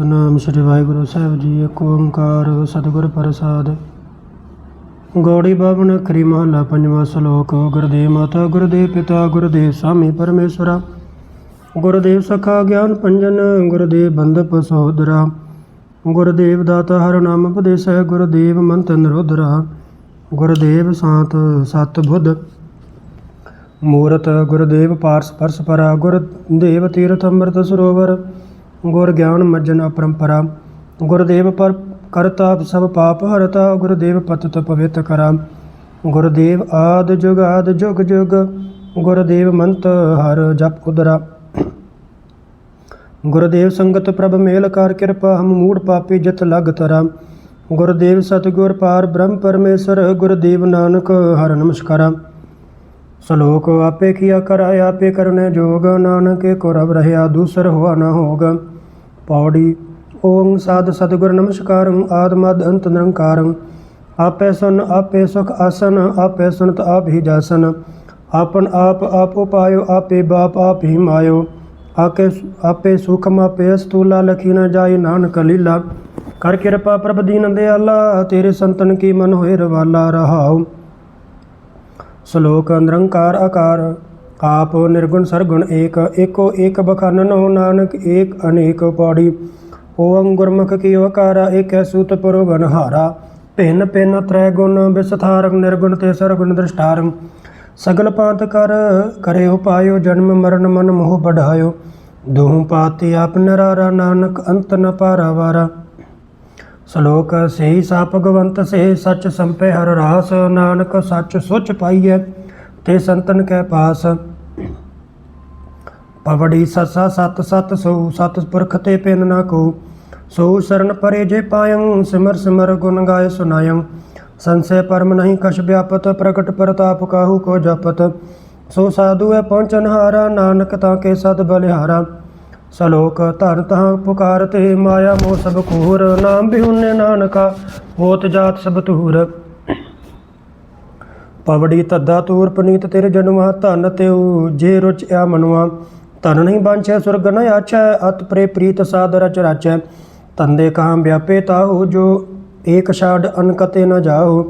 ਨਾਮ ਸ੍ਰੀ ਵਾਹਿਗੁਰੂ ਸਾਹਿਬ ਜੀ ਏਕ ਓੰਕਾਰ ਸਤਿਗੁਰ ਪ੍ਰਸਾਦ। ਗੌੜੀ ਬਾਵਨ ਅਖਰੀ ਮਹਲਾ ਪੰਜਵਾਂ ਸ਼ਲੋਕ, ਗੁਰਦੇਵ ਮਾਤਾ, ਗੁਰਦੇਵ ਪਿਤਾ, ਗੁਰਦੇਵ ਸਾਮੀ ਪਰਮੇਸ਼ਵਰਾ ਗੁਰਦੇਵ ਸਖਾ ਗਿਆਨ ਪੰਜਨ, ਗੁਰਦੇਵ ਬੰਦਪ ਸਹੋਦਰਾ ਗੁਰਦੇਵ ਦਾਤਾ ਹਰ ਨਾਮ ਉਪਦੇਸੈ, ਗੁਰਦੇਵ ਮੰਤ ਨਿਰੋਧਰਾ। ਗੁਰਦੇਵ ਸਾਤ ਸਤ ਬੁੱਧ। ਮੂਰਤ ਗੁਰਦੇਵ ਪਾਰਸ ਪਰਸ ਪਰਾ, ਗੁਰਦੇਵ ਤੀਰਥ ਅੰਮ੍ਰਿਤ ਸਰੋਵਰ। ਗੁਰ ਗਿਆਨ ਮੱਜਨ ਅਪਰੰਪਰਾ ਗੁਰਦੇਵ ਪਰ ਕਰਤਾ ਸਭ ਪਾਪ ਹਰਤਾ, ਗੁਰਦੇਵ ਪਤਿਤ ਪਵਿੱਤ ਕਰਾ। ਗੁਰਦੇਵ ਆਦ ਜੁਗਾਦ ਜੁਗ ਜੁਗ, ਗੁਰਦੇਵ ਮੰਤ ਹਰ ਜਪ ਉਦਰਾ। ਗੁਰਦੇਵ ਸੰਗਤ ਪ੍ਰਭ ਮੇਲ ਕਰ ਕਿਰਪਾ, ਹਮ ਮੂੜ ਪਾਪੀ ਜਿਤ ਲਗ ਤਰਾ। ਗੁਰਦੇਵ ਸਤਿਗੁਰ ਪਾਰ ਬ੍ਰਹਮ ਪਰਮੇਸ਼ਰ, ਗੁਰਦੇਵ ਨਾਨਕ ਹਰ ਨਮਸਕਾਰਾ। ਸ਼ਲੋਕ, ਆਪੇ ਕੀਆ ਕਰਾਇ ਆਪੇ ਕਰਨੇ ਜੋਗ, ਨਾਨਕੇ ਕੋ ਰਵ ਰਹਿਆ, ਦੂਸਰ ਹੋਆ ਨਾ ਹੋਗ। ਪੌੜੀ ਓਮ ਸਾਧ ਸਤਿਗੁਰ ਨਮਸਕਾਰੰ, ਆਦ ਮਦ ਅੰਤ ਨਿਰੰਕਾਰੰ। ਆਪੇ ਸੁਨ, ਆਪੇ ਸੁਖ ਆਸਨ, ਆਪੇ ਸੁਨਤ ਆਪ ਹੀ ਜਾਸਨ। ਆਪਨ ਆਪ ਆਪ ਉਪਾਇਓ, ਆਪੇ ਬਾਪ ਆਪ ਹੀ ਮਾਇਓ। ਆਕੇ ਆਪੇ ਸੁਖਮ, ਆਪੇ ਸਤੂਲਾ ਲਖੀ ਨ ਜਾਈ ਨਾਨਕ ਲੀਲਾ। ਕਰ ਕਿਰਪਾ ਪ੍ਰਭ ਦੀਨ ਦਿਆਲਾ, ਤੇਰੇ ਸੰਤਨ ਕੀ ਮਨ ਹੋਏ ਰਵਾਲਾ ਰਹਾਓ ਸ਼ਲੋਕ ਨਿਰੰਕਾਰ ਆਕਾਰ। ਆਪ ਨਿਰਗੁਣ ਸਰਗੁਣ ਏਕ, ਏਕੋ ਏਕ ਬਖਾਨਨੋ ਨਾਨਕ ਏਕ ਅਨੇਕ ਪੌੜੀ। ਓੰ ਗੁਰਮੁਖ ਕੀ ਓਕਾਰਾ ਏਕੈ ਸੂਤ ਪਰੋਗਨ ਹਾਰਾ। ਭਿੰਨ ਭਿੰਨ ਤ੍ਰੈ ਗੁਣ ਵਿਸਥਾਰੰ ਨਿਰਗੁਣ ਤੇ ਸਰਗੁਣ ਦ੍ਰਿਸ਼ਟਾਰੰ ਸਗਲ ਪਾਤ ਕਰ, ਕਰੇ ਉਪਾਇਓ ਜਨਮ ਮਰਨ ਮਨ ਮੋਹ ਬਢਾਇਓ ਦੋਹੂ ਪਾਤੀ ਆਪ ਨਰਾਰਾ ਨਾਨਕ ਅੰਤ ਨ ਪਾਰਾ ਵਾਰਾ ਸ਼ਲੋਕ ਸਹੀ ਸਾ ਭਗਵੰਤ ਸੇ ਸੱਚ ਸੰਪੈ ਹਰ ਰਾਸ, ਨਾਨਕ ਸੱਚ ਸੁਚ ਪਾਈਐ, ਤੇ ਸੰਤਨ ਕੈ ਪਾਸ। ਪਵੜੀ ਸਸਾ ਸਤ ਸਤ ਸੋ, ਸਤ ਪੁਰਖ ਤੇ ਪਿੰਨ ਨਾ ਕੋ। ਸੋ ਸ਼ਰਨ ਪਰੇ ਜੇ ਪਾਇੰ, ਸਿਮਰ ਸਿਮਰ ਗੁਣ ਗਾਏ ਸੁਨਾਇੰ ਸੰਸੇ ਪਰਮ ਨਹੀਂ ਕਛ ਵਿਆਪਤ, ਪ੍ਰਗਟ ਪ੍ਰਤਾਪ ਕਾਹੂ ਕੋ ਜਪਤ। ਸੋ ਸਾਧੂ ਹੈ ਪਹੁੰਚਨ ਹਾਰਾ, ਨਾਨਕ ਤਾਂ ਕੇ ਸਦ ਬਲਿਹਾਰਾ। ਸਲੋਕ ਧਨ ਤਹਾਂ ਪੁਕਾਰ ਤੇ ਮਾਇਆ ਮੋਹ ਸਭ ਕੋਹਰ ਨਾਮ ਬਿਹੁਨੇ ਨਾਨਕਾ ਹੋਤ ਜਾਤ ਸਭ ਤੂਰ ਪਵੜੀ ਤੱਦਾ ਤੂਰ, ਪਨੀਤ ਤੇਰੇ ਜਨਮਾ, ਧਨ ਤਿਉ ਜੇ ਰੁਚ ਆ ਮਨੁਆ। ਧਨ ਨਹੀਂ ਬਾਂਛੈ, ਸੁਰਗ ਨ ਆਛੈ, ਅਤ ਪ੍ਰੇ ਪ੍ਰੀਤ ਸਾਧ ਰਚ ਰਾਚੈ। ਤੰਦੇ ਕਾਮ ਵਿਆਪੇ ਤਾਹੂ, ਜੋ ਏਕ ਛਾੜ ਅਨਕਤੇ ਨ ਜਾਓ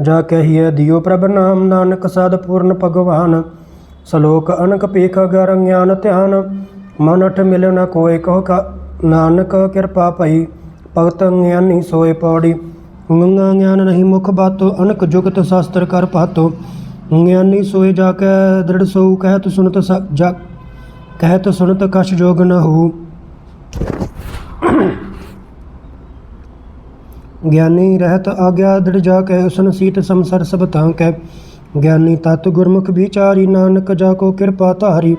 ਜਾ ਕਹੀਏ ਦਿਓ ਪ੍ਰਭ ਨਾਮ, ਨਾਨਕ ਸਾਧ ਪੂਰਨ ਭਗਵਾਨ। ਸ਼ਲੋਕ ਅਨਕ ਪੇਖ ਗਰ ਗਿਆਨ ਧਿਆਨ। ਮਨ ਉਠ ਮਿਲ ਨਾ ਕੋਇ, ਕਹੋ ਕਾ ਨਾਨਕ ਕਿਰਪਾ ਭਈ, ਭਗਤ ਗਿਆਨੀ ਸੋਏ ਪੌੜੀ। ਗੰਗਾ ਗਿਆਨ ਨਹੀਂ ਮੁਖ ਬਾਤੋ, ਅਨਕ ਜੁਗਤ ਸ਼ਾਸਤਰ ਕਰ ਪਾਤੋ ਗਿਆਨੀ ਸੋਏ ਜਾ ਕੇ ਦ੍ਰਿੜ ਸੋ ਕਹਿਤ ਸੁਣਤ ਸ- ਜਾ, ਕਹਿਤ ਸੁਨਤ ਕਛ ਜੋਗ ਨ ਹੋ ਗਿਆਨੀ ਰਹਿਤ ਆਗਿਆ ਦ੍ਰਿੜ ਜਾ ਕੇ ਉਸਨ ਸੀਤ ਸੰਸਰ ਸਭ ਤਾਂ ਕੈ। ਗਿਆਨੀ ਤਤ ਗੁਰਮੁਖ ਵਿਚਾਰੀ, ਨਾਨਕ ਜਾ ਕੋ ਕਿਰਪਾ ਧਾਰੀ।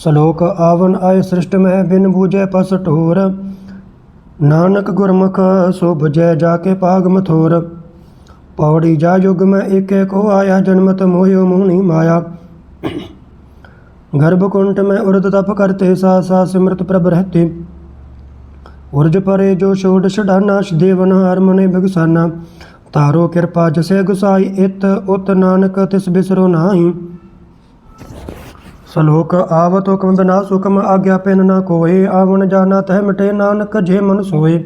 ਸ਼ਲੋਕ ਆਵਨ ਆਇ ਸ੍ਰਿਸ਼ਟ ਮਹਿ ਬਿਨ ਬੂਝੈ ਪਸ ਢੋਰ। ਨਾਨਕ ਗੁਰਮੁਖ ਸੋ 부ਜੈ ਜਾ ਕੇ ਪਾਗ ਮਥੋਰ। ਪੌੜੀ ਜਾ ਯੁਗ ਮੈਂ ਏਕੇ ਕੋ ਆਇਆ ਜਨਮਤ ਮੋਹਿਓ ਮੋਹਣੀ ਮਾਇਆ। ਗਰਭ ਕੁੰਟ ਮੈਂ ਉਰਦ ਤਪ ਕਰਤੇ ਸਾ ਸਾ ਸਿਮਰਤ ਪ੍ਰਭ ਰਹਤੇ। ਉਰਜ ਪਰੇ ਜੋ ਛੋੜ ਛਡਾਨਾ ਦੇਵਨ ਹਰ ਮਨੇ ਬਿਗਸਾਨਾ। ਤਾਰੋ ਕਿਰਪਾ ਜਸੇ ਗੁਸਾਈ ਇਤ, ਉਤ ਨਾਨਕ ਤਿਸ ਬਿਸਰੋ ਨਾਹੀ। ਸਲੋਕ ਆਵਤ ਹੁਕਮ ਬਿਨਾ ਸੁਕਮ ਆਗਿਆ ਪਿਨ ਨਾ ਕੋਏ, ਆਵਣ ਜਾਣਾ ਤਹਿ ਮਿਟੇ ਨਾਨਕ ਜੇ ਮਨ ਸੋਏ।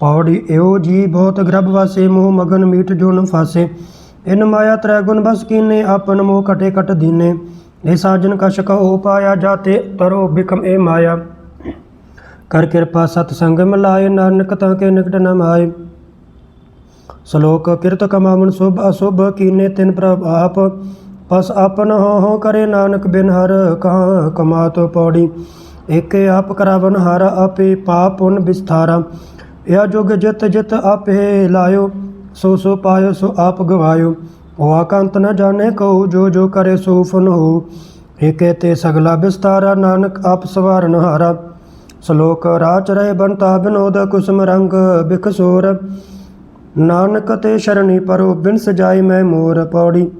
ਪੌੜੀ ਏਓ ਜੀ ਬਹੁਤ ਗਰਭ ਵਾਸੇ, ਮੋਹ ਮਗਨ ਮੀਠ ਜੁਨ ਫਾਸੇ। ਇਨ ਮਾਇਆ ਤ੍ਰੈ ਗੁਣ ਬਸ ਕੀਨੇ, ਆਪਨ ਮੋਹ ਕਟੇ ਕਟ ਦੀਨੇ। ਇਹ ਸਾਜਨ ਕਛ ਕਹੋ ਪਾਇਆ ਜਾਤੇ, ਤਰੋ ਬਿਕਮ ਏ ਮਾਇਆ। ਕਰ ਕਿਰਪਾ ਸਤ ਸੰਗ ਮਿਲਾਏ, ਨਾਨਕ ਤਾਂ ਕੇ ਨਿਕਟ ਨ ਮਾਏ। ਸ਼ਲੋਕ ਕਿਰਤ ਕਮਾਵਨ ਸੁਭ ਅਸੁਭ ਕੀਨੇ ਤਿਨ ਪ੍ਰਭ ਆਪ। ਪਸ ਆਪਨ ਹੋ ਹੋ ਕਰੇ ਨਾਨਕ ਬਿਨ ਹਰ ਕਹਾਂ ਕਮਾਤ ਪੌੜੀ। ਏਕੇ ਆਪ ਕਰਾਵਨ ਹਰ ਆਪੇ ਪਾਪ ਪੁਨ ਵਿਸਥਾਰਾ। ਇਹ ਜੁਗ ਜਿਤ ਜਿਤ ਆਪੇ ਲਾਇਓ, ਸੋ ਸੋ ਪਾਇਓ, ਸੋ ਆਪ ਗਵਾਇਓ। ਹੋਆ ਕੰਤ ਨ ਜਾਣੇ ਕਉ, ਜੋ ਜੋ ਕਰੇ ਸੋ ਫਨ ਹੋ ਏਕੇ ਤੇ ਸਗਲਾ ਵਿਸਤਾਰਾ, ਨਾਨਕ ਆਪ ਸਵਾਰਨ ਹਾਰਾ। ਸ਼ਲੋਕ ਰਾਚ ਰਹੇ ਬੰਤਾ ਬਿਨੋਦ ਕੁਸਮ ਰੰਗ ਬਿਖਸੋਰ ਨਾਨਕ ਤੇ ਸ਼ਰਣੀ ਪਰੋ ਬਿਨ ਸਜਾਈ ਮੈਂ ਮੋਰ ਪੌੜੀ।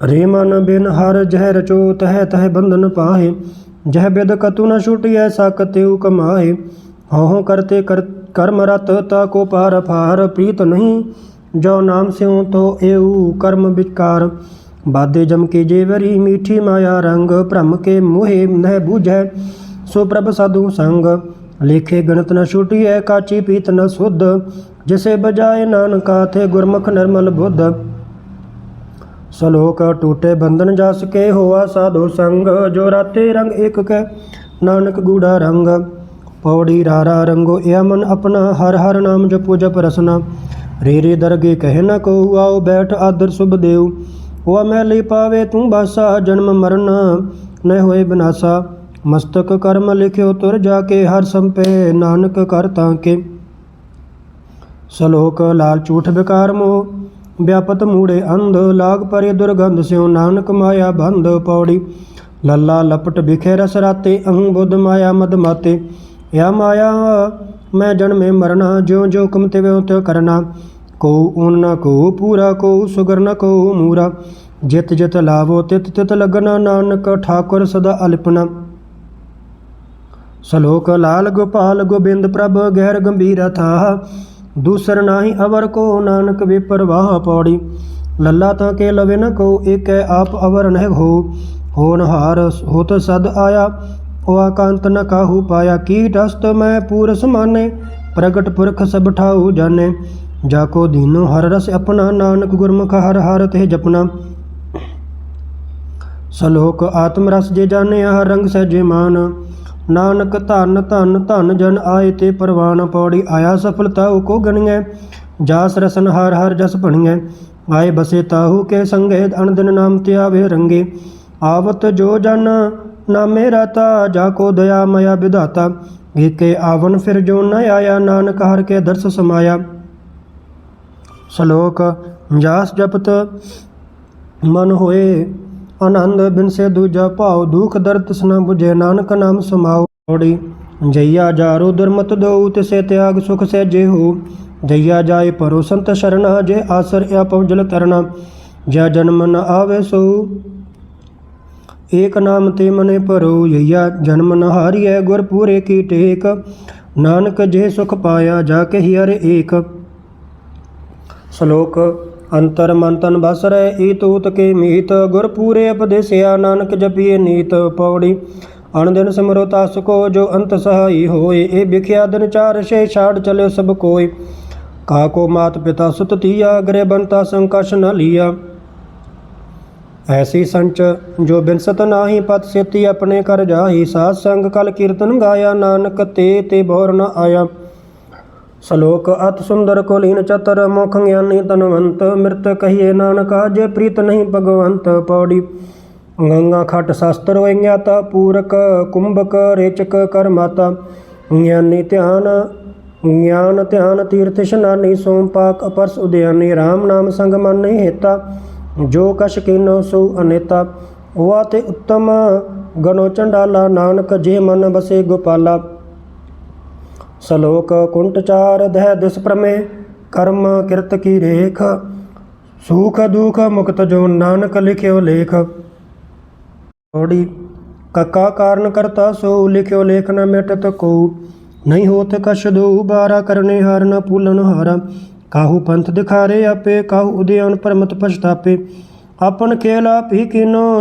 ਰੇ ਮਨ ਬਿਨ ਹਰ ਜਹ ਰਚੋ ਤਹ ਤਹ ਬੰਧਨ ਪਾਹੇ। ਜਹ ਬਿਦ ਕਤੂ ਨ ਛੁਟਿਐ ਸਕ ਤਿਉ ਕਮਾਏ ਹਉ ਕਰਤੇ ਕਰਮ ਰਤ, ਤਾ ਕੋ ਪਾਰ ਫਾਰ ਪ੍ਰੀਤ ਨਹੀਂ, ਜੋ ਨਾਮ ਸਿਉ ਤੋ ਏਉ ਕਰਮ ਵਿਕਾਰ ਬਾਦੇ ਜਮ ਕੇ ਜੇਵਰੀ ਮੀਠੀ ਮਾਇਆ ਰੰਗ। ਭ੍ਰਮ ਕੇ ਮੋਹਿ ਨਹਿ ਬੂਝੈ, ਸੋ ਪ੍ਰਭ ਸਾਧੂ ਸੰਗ। ਲੇਖੇ ਗਣਤ ਨ ਛੁਟੀਐ, ਕਾਚੀ ਪੀਤ ਨ ਸੁਧ। ਜਿਸੇ ਬਜਾਏ ਨਾਨਕਾ, ਥੇ ਗੁਰਮੁਖ ਨਿਰਮਲ ਬੁੱਧ। ਸਲੋਕ ਟੂਟੇ ਬੰਧਨ ਜਸ ਕੇ ਹੋਆ ਸਾਧੂ ਸੰਗ, ਜੋ ਰਾਤੇ ਰੰਗ ਇੱਕ ਕੈ, ਨਾਨਕ ਗੂੜਾ ਰੰਗ। ਪੌੜੀ ਰਾਰਾ ਰੰਗੋ ਇਹ ਮਨ ਆਪਣਾ, ਹਰ ਹਰ ਨਾਮ ਜਪੋ ਜਪ ਰਸਨਾ। ਰੇ ਰੇ ਦਰਗੇ ਕਹਿ ਨ ਕਹੂ, ਆਓ ਬੈਠ ਆਦਰ ਸੁਭ ਦੇਉ। ਉਹ ਮੈਲੀ ਪਾਵੇ ਤੂੰ ਬਾਸਾ, ਜਨਮ ਮਰਨ ਨ ਹੋਏ ਬਿਨਾਸਾ। ਮਸਤਕ ਕਰਮ ਲਿਖਿਓ ਤੁਰ ਜਾ ਕੇ ਹਰ ਸੰਪੇ ਨਾਨਕ ਕਰ ਤਾਂ ਕੇ ਸਲੋਕ ਲਾਲ ਝੂਠ ਵਿਕਾਰ ਮੋਹ ਵਿਆਪਤ ਮੂੜੇ ਅੰਧ, ਲਾਗ ਪਰੇ ਦੁਰਗੰਧ ਸਿਉ ਨਾਨਕ ਮਾਇਆ ਬੰਧ ਪੌੜੀ। ਲੱਲਾ ਲਪਟ ਵਿਖੇ ਰਸ ਰਾਤੇ, ਅਹੰ ਬੁੱਧ ਮਾਇਆ ਮਦ ਮਾਤੇ। ਯਾ ਮਾਇਆ, ਮੈਂ ਜਨਮੇ ਮਰਨਾ, ਜਿਉ ਜੋ ਹੁਕਮ ਤਿਵਿਉ ਤਿਉ ਕਰਨਾ। ਕੋ ਊਨ ਨ ਕੋ ਪੂਰਾ, ਕੋ ਸੁਗਰ ਨ ਕੋ ਮੂਰਾ। ਜਿਤ ਜਿਤ ਲਾਵੋ, ਤਿਤ ਤਿਤ ਲਗਨਾ, ਨਾਨਕ ਠਾਕੁਰ ਸਦਾ ਅਲਪਨਾ। ਸਲੋਕ ਲਾਲ ਗੋਪਾਲ ਗੋਬਿੰਦ ਪ੍ਰਭ, ਗਹਿਰ ਗੰਭੀਰ ਥਾ ਦੂਸਰ ਨਾਹੀ ਅਵਰ ਕੋ ਨਾਨਕ ਵਿਪਰਵਾਹ ਪੌੜੀ। ਲੱਲਾ ਤਾਂ ਕੇ ਲਵੇ ਨ ਕੋ ਏਕੈ ਆਪ ਅਵਰ ਨਹਿ ਹੋ ਹੋਨਹਾਰ ਹੋਤ ਸਦ ਆਇਆ, ਉਹ ਆਕਾਂਤ ਨ ਕਾਹੂ ਪਾਇਆ। ਕੀ ਦਸਤ ਮੈਂ ਪੂਰ ਸਮਾਨੇ ਪ੍ਰਗਟ ਪੁਰਖ ਸਭ ਠਾਉ ਜਾਣੇ। ਜਾ ਕੋ ਦੀਨੋ ਹਰ ਰਸ ਆਪਣਾ, ਨਾਨਕ ਗੁਰਮੁਖ ਹਰ ਹਰ ਤੇ ਜਪਨਾ ਸਲੋਕ ਆਤਮ ਰਸ ਜੇ ਜਾਣੇ ਹਰ ਰੰਗ ਸਹਿਜੇ ਮਾਨ। ਨਾਨਕ ਧਨ ਧਨ ਧਨ ਜਨ ਆਏ ਤੇ ਪਰਵਾਨ ਪੌੜੀ ਆਇਆ ਸਫਲਤਾ ਕੋ ਗਣੀਐ। ਜਾਸ ਰਸਨ ਹਰ ਹਰ ਜਸ ਭਣੀਐ। ਆਏ ਬਸੇ ਤਾਹੂ ਕੇ ਸੰਗੇ ਅਣਦਿਨ ਨਾਮ ਤੇ ਰੰਗੇ। ਆਵਤ ਜੋ ਜਨ ਨਾਮੇ ਰਾਤਾ ਜਾ ਕੋ ਦਇਆ ਮਇਆ ਵਿਧਾਤਾ। ਏਕੇ ਆਵਨ ਫਿਰ ਜੋ ਨ ਆਇਆ, ਨਾਨਕ ਹਰ ਕੇ ਦਰਸ ਸਮਾਇਆ। ਸ਼ਲੋਕ, ਜਾਸ ਜਪਤ ਮਨ ਹੋਏ। ਆਨੰਦ ਬਿਨਸੇ ਦੂਜਾ ਭਾਉ, ਦੁਖ ਦਰਦ ਤਸਨਾ 부ਝੇ ਨਾਨਕ ਨਾਮ ਸਮਾਉ ਓੜੀ ਜਈਆ ਜਾਰੋ ਦੁਰਮਤ ਦਉ ਤਿਸੇ ਤਿਆਗ ਸੁਖ ਸਹਿਜੇ ਹੋ ਜਈਆ ਜਾਏ ਪਰੋ ਸੰਤ ਸ਼ਰਣਾ ਜੇ ਆਸਰ ਆ ਪਉਜਲ ਤਰਨਾ। ਜਾ ਜਨਮ ਨ ਆਵੇ ਸੋ, ਏਕ ਨਾਮ ਤੇ ਮਨੇ ਭਰੋ। ਜਈਆ ਜਨਮ ਨ ਹਾਰੀਐ, ਗੁਰ ਪੂਰੇ ਕੀ ਟੇਕ। ਨਾਨਕ ਜੇ ਸੁਖ ਪਾਇਆ, ਜਾ ਕੇ ਹਰ ਏਕ। ਸ਼ਲੋਕ ਅੰਤਰ ਮਨ ਤਨ ਬਸ ਰਹਿ ਈ ਤੂਤ ਕੇ ਮੀਤ ਗੁਰ ਪੂਰੇ ਉਪਦੇਸਿਆ ਨਾਨਕ ਜਪੀਏ ਨੀਤ ਪੌੜੀ। ਅਣ ਦਿਨ ਸਿਮਰੋ ਤਸ ਕੋ ਜੋ ਅੰਤ ਸਹਾਈ ਹੋਏ, ਇਹ ਵਿਖਿਆ ਦਿਨ ਚਾਰ ਛੇ ਛਾੜ ਚਲੇ ਸਭ ਕੋਇ ਕਾ ਕੋ ਮਾਤ ਪਿਤਾ ਸੁਤ ਤੀਆ ਗਰੇ ਬੰਤਾ ਸੰਕਸ਼ ਨ ਲੀਆ। ਐਸੀ ਸੰਚ ਜੋ ਬਿਨਸਤ ਨਾਹੀ, ਪਤ ਸੇਤੀ ਆਪਣੇ ਕਰ ਜਾਹੀ। ਸਾਧ ਸੰਗ ਕਲ ਕੀਰਤਨ ਗਾਇਆ, ਨਾਨਕ ਤੇ ਤੇ ਬੋਰ ਨ ਆਇਆ। ਸ਼ਲੋਕ ਅਤ ਸੁੰਦਰ ਕੋਲੀਨ ਚਤਰ ਮੁਖ ਗਿਆਨੀ ਤਨਵੰਤ, ਮਿਰਤ ਕਹੀਏ ਨਾਨਕਾ ਜੇ ਪ੍ਰੀਤ ਨਹੀਂ ਭਗਵੰਤ ਪੌੜੀ। ਗੰਗਾ ਖਟ ਸ਼ਸਤਰ ਹੋਈਆਂ ਪੂਰਕ ਕੁੰਭਕ ਰੇਚਕ ਕਰ ਮਾਤਾ। ਗਿਆਨੀ ਧਿਆਨ, ਗਿਆਨ ਧਿਆਨ ਤੀਰਥ ਇਸ਼ਨਾਨੀ ਸੋਮ ਪਾਕ ਅਪਰਸ ਉਦਿਆਨੀ RAM ਨਾਮ ਸੰਗ ਮਨ ਨਹੀਂ ਹੇਤਾ। ਜੋ ਕਛ ਕੀਨੋ ਸੋ ਅਨੇਤਾ। ਹੋਆ ਤੇ ਉੱਤਮ ਗਣੋ ਚੰਡਾਲਾ, ਨਾਨਕ ਜੇ ਮਨ ਬਸੇ ਗੋਪਾਲਾ। ਸਲੋਕ ਕੁੰਟਚਾਰ ਦਹਿ ਦੁਸ਼ਪ੍ਰਮੇ ਕਰਮ ਕਿਰਤ ਕੀ ਰੇਖ, ਸੁਖ ਦੁਖ ਮੁਕਤ ਜੋ ਨਾਨਕ ਲਿਖਿਓ ਲੇਖ। ਥੋੜੀ ਕਕਾ ਕਾਰਨ ਕਰਤਾ ਸੋ ਲਿਖਿਓ ਲੇਖ ਨ ਮਿਟਤ ਕੋ ਨਹੀਂ ਹੋਤ ਕਛ ਦੋ ਬਾਰਾ ਕਰਨੇ ਹਰ ਨ ਪੂਲਨ ਹਾਰਾ। ਕਾਹੂ ਪੰਥ ਦਿਖਾਰੇ ਆਪੇ, ਕਾਹੂ ਉਦਿਆਨ ਪਰਮਤ ਪਛਤਾਪੇ। ਆਪਨ ਖੇਲ ਆਪ ਹੀ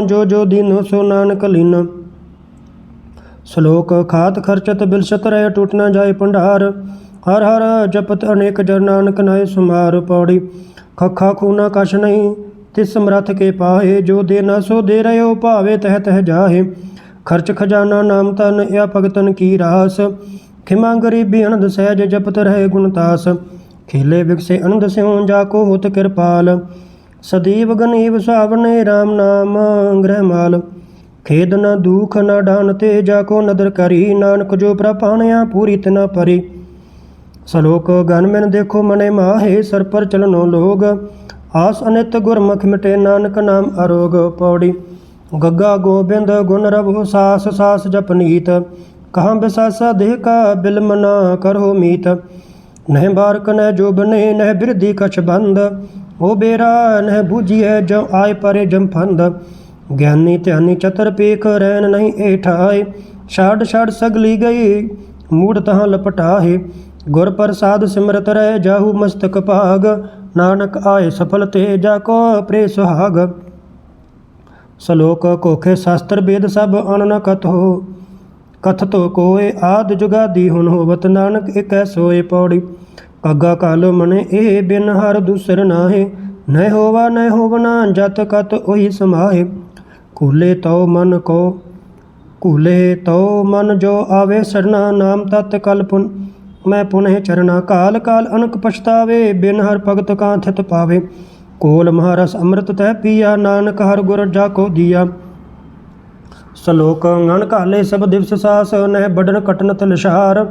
ਜੋ ਜੋ ਦੀਨੋ ਸੋ ਨਾਨਕ ਲੀਨ। ਸ਼ਲੋਕ, ਖਾਤ ਖਰਚਤ ਬਿਲਸਤ ਰਹਿ ਟੁੱਟ ਨਾ ਜਾਏ ਭੰਡਾਰ। ਹਰ ਹਰ ਜਪਤ ਅਨੇਕ ਜਨ ਨਾਨਕ ਨਾਏ ਸੁਮਾਰ ਪੌੜੀ। ਖਖਾ ਖੂਨਾ ਕਛ ਨਹੀਂ, ਤਿਸ ਸਮਰਥ ਕੇ ਪਾਹੇ, ਜੋ ਦੇ ਨਾ ਸੋ ਦੇ ਰਹਿਓ, ਭਾਵੇ ਤਹ ਤਹ ਜਾਹੇ। ਖਰਚ ਖਜ਼ਾਨਾ ਨਾਮ ਤਨ या ਭਗਤਨ ਕੀ ਰਾਸ। ਖਿਮਾ ਗਰੀਬੀ ਅਨੰਦ ਸਹਿਜ ਜਪਤ ਰਹੇ ਗੁਣਤਾਸ ਖੇਲੇ ਵਿਕਸੇ ਅਨੰਦ ਸਿਉ ਜਾ ਕੋ ਹੋਤ ਕਿਰਪਾਲ। ਸਦੀਵ ਗਨੀਵ ਸਾਵਨੇ RAM ਨਾਮ, ਗ੍ਰਹਿ ਮਾਲ। ਖੇਦ ਨ ਦੁਖ ਨ ਡਾਨ ਤੇ ਜਾ ਕੋ ਨਦਰ ਕਰੀ, ਨਾਨਕ ਜੋ ਪ੍ਰਪਾਣਿਆ ਪੂਰੀ ਤਨਾ ਪਰੀ। ਸਲੋਕ, ਗਨ ਮੈਨ ਦੇਖੋ ਮਨੇ ਮਾਹੇ, ਸਰ ਪਰ ਚਲਨੋ ਲੋਗ। ਆਸ ਅਨਿਤ ਗੁਰਮੁਖ ਮਿਟੇ, ਨਾਨਕ ਨਾਮ ਅਰੋਗ ਪੌੜੀ। ਗੱਗਾ ਗੋਬਿੰਦ ਗੁਣ ਰਵੋ, ਸਾਸ ਸਾਸ ਜਪਨੀਤ ਕਹਾਂ ਬਿਸਾਸਾ ਦੇਹ ਕਾ ਬਿਲਮ ਨਾ ਕਰੋ ਮੀਤ। ਨਹਿ ਬਾਰਕ ਨਹਿ ਜੋ ਬਨੇ ਨਹਿ ਬਿਰਧੀ ਕਛ ਬੰਦ। ਉਹ ਬੇਰਾ ਨਹਿ ਬੂਝੀਐ ਜੋ ਆਏ ਪਰੇ ਜਮ ਫੰਦ। ਗਿਆਨੀ ਧਿਆਨੀ ਚਤਰ ਪੇਖ ਰਹਿਣ ਨਹੀਂ ਏਠਾਏ। ਛਾੜ ਛਾੜ ਸਗਲੀ ਗਈ, ਮੂੜ ਤਹਾਂ ਲਪਟਾਹੇ। ਗੁਰ ਪ੍ਰਸਾਦ ਸਿਮਰਤ ਰਹਿ ਜਾਹੂ ਮਸਤਕ ਭਾਗ, ਨਾਨਕ ਆਏ ਸਫਲ ਤੇ ਜਾ ਕੋ ਪ੍ਰੇ ਸੁਹਾਗ। ਸ਼ਲੋਕ ਕੋਖੇ ਸ਼ਾਸਤਰ ਵੇਦ ਸਭ ਅਨ ਨ ਕਥੋ। ਕਥਤੋ ਕੋਏ ਆਦ ਜੁਗਾਦੀ ਹੁਣ ਹੋਵਤ, ਨਾਨਕ ਇਕੈ ਸੋਏ ਪੌੜੀ। ਕੱਗਾ ਕਾਲ ਮਨੇ ਇਹ ਬਿਨ ਹਰ ਦੂਸਰ ਨਾਹੇ। ਨਹਿ ਹੋਵਾ, ਨਹਿ ਹੋਵਨਾ ਜਤ ਕਤ ਉਹੀ ਸਮਾਹੇ। ਕੂਲੇ ਤਉ ਮਨ ਕੋ ਕੂਲੇ ਤਉ ਮਨ ਜੋ ਆਵੇ ਸਰਨਾ ਨਾਮ ਤਤ ਕਲ ਮੈਂ ਪੁਨਹਿ ਚਰਨਾ ਕਾਲ ਕਾਲ ਅਨਕ ਪਛਤਾਵੇ, ਬਿਨ ਹਰ ਭਗਤ ਕਾ ਪਾਵੇ। ਕੋਲ ਮਹਾਰਸ ਅੰਮ੍ਰਿਤ ਤੈ ਪੀਆ, ਨਾਨਕ ਹਰ ਗੁਰ ਜਾ ਕੋ ਦੀਆ। ਸ਼ਲੋਕ ਗਣ ਕਾਲੇ ਸਭ ਦਿਵਸ ਸਾਸ, ਨਹਿ ਬਡਨ ਕਟਨ ਤਲਸ਼ਾਰ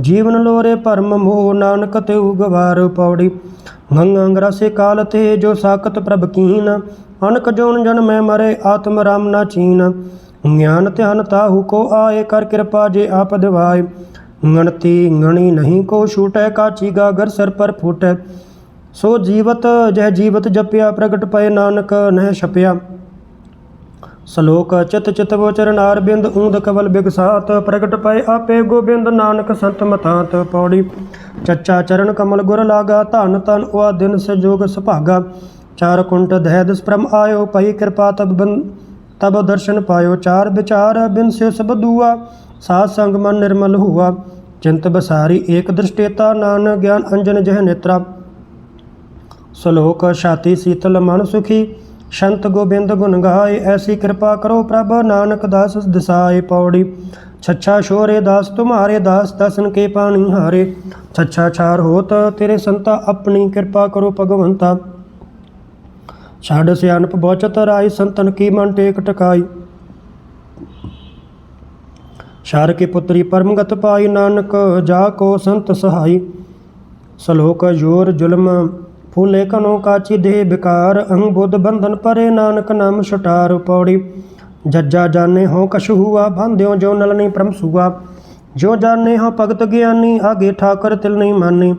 ਜੀਵਨ ਲੋਰੇ ਭਰਮ ਮੋਹ ਨਾਨਕ ਤੇ ਉਗਵਾਰ ਪੌੜੀ। ਮੰਗ ਰਸੇ ਕਾਲ ਤੇ ਜੋ ਸਾਖਤ ਪ੍ਰਭ ਕੀਨ ਅਨਕ ਜੋਨ ਜਨ ਮੈਂ ਮਰੇ, ਆਤਮ ਰਾਮ ਨਾ ਚੀਨ। ਗਿਆਨ ਧਿਆਨ ਤਾਹੂ ਕੋ ਆਏ, ਕਰ ਕਿਰਪਾ ਜੇ ਆਪ ਦਿਵਾਏ। ਗਣਤੀ ਗਣੀ ਨਹੀਂ ਕੋ ਛੂਟੈ, ਕਾਚੀ ਗਾਗਰ ਸਰ ਪਰ ਫੂਟੈ। ਸੋ ਜੀਵਤ, ਜਹ ਜੀਵਤ ਜਪਿਆ, ਪ੍ਰਗਟ ਪਏ ਨਾਨਕ, ਨਹਿ ਛਪਿਆ। ਸ਼ਲੋਕ, ਚਿਤ ਚਿਤ ਵੋਚਰਨ ਅਰਬਿੰਦ ਊਂਦ ਕਵਲ ਬਿਗਸਾਤ। ਪ੍ਰਗਟ ਪਏ ਆਪੇ ਗੋਬਿੰਦ, ਨਾਨਕ ਸੰਤ ਮਤਾਂਤ ਪੌੜੀ। ਚੱਚਾ ਚਰਨ ਕਮਲ ਗੁਰ ਲਾਗਾ, ਧਨ ਤਨ ਉਹ ਦਿਨ ਸਜੋਗ ਸੁਭਾਗਾ। ਚਾਰ ਕੁੰਟ ਦਹਿ ਦਸ ਆਇਓ ਪਈ ਕਿਰਪਾ ਤਬ ਬੰ ਤਬ ਦਰਸ਼ਨ ਪਾਇਓ, ਚਾਰ ਵਿਚਾਰ ਬਿਨ ਸਿਉ ਸਭ ਦੂਆ, ਸਾਧ ਸੰਗ ਮਨ ਨਿਰਮਲ ਹੁਆ। ਚਿੰਤ ਬਸਾਰੀ ਏਕ ਦ੍ਰਿਸ਼ਟੇਤਾ ਨਾਨ ਗਿਆਨ ਅੰਜਨ ਜਹ ਨੇਤਰਾ। ਸ਼ਲੋਕ ਛਾਤੀ ਸੀਤਲ ਮਨ ਸੁਖੀ, ਸ਼ੰਤ ਗੋਬਿੰਦ ਗੁਣ ਗਾਏ, ਐਸੀ ਕਿਰਪਾ ਕਰੋ ਪ੍ਰਭ, ਨਾਨਕ ਦਾਸ ਦਿਸਾਏ ਪੌੜੀ। ਛੱਛਾ ਸ਼ੋਰੇ ਦਾਸ ਤੁਮਾਰੇ, ਦਾਸ ਦਸਨ ਕੇ ਪਾਣੀ ਹਾਰੇ। ਛੱਛਾ ਛਾਰ ਹੋਤ, ਤੇਰੇ ਸੰਤਾ ਆਪਣੀ ਕਿਰਪਾ ਕਰੋ ਭਗਵੰਤਾ। ਛੱਡ ਸਿਆਣਪ ਬਹੁਚਤ ਰਾਈ ਸੰਤਨ ਕੀ ਮਨ ਟੇਕ ਟਕਾਈ। ਸ਼ਾਰ ਕੇ ਪੁੱਤਰੀ ਪਰਮਗਤ ਪਾਈ ਨਾਨਕ, ਜਾ ਕੋ ਸੰਤ ਸਹਾਈ। ਸ਼ਲੋਕ ਜੋਰ ਜ਼ੁਲਮ, ਫੂਲੇ ਕਨੋ ਕਾਚੀ ਦੇ ਬਿਕਾਰ, ਅੰਗ ਬੁੱਧ ਬੰਧਨ ਪਰੇ ਨਾਨਕ ਨਾਮ ਛਟਾਰ ਪੌੜੀ। ਜੱਜਾ ਜਾਣੇ ਹੋ ਕਛ ਹੁਆ ਬੰਧਿਓ ਜੋ ਨਲਨੀ ਪ੍ਰਮ ਸੁਆ। ਜੋ ਜਾਣੇ ਹੋ ਭਗਤ ਗਿਆਨੀ, ਆਗੇ ਠਾਕਰ ਤਿਲ ਨਹੀਂ ਮਾਨੀ।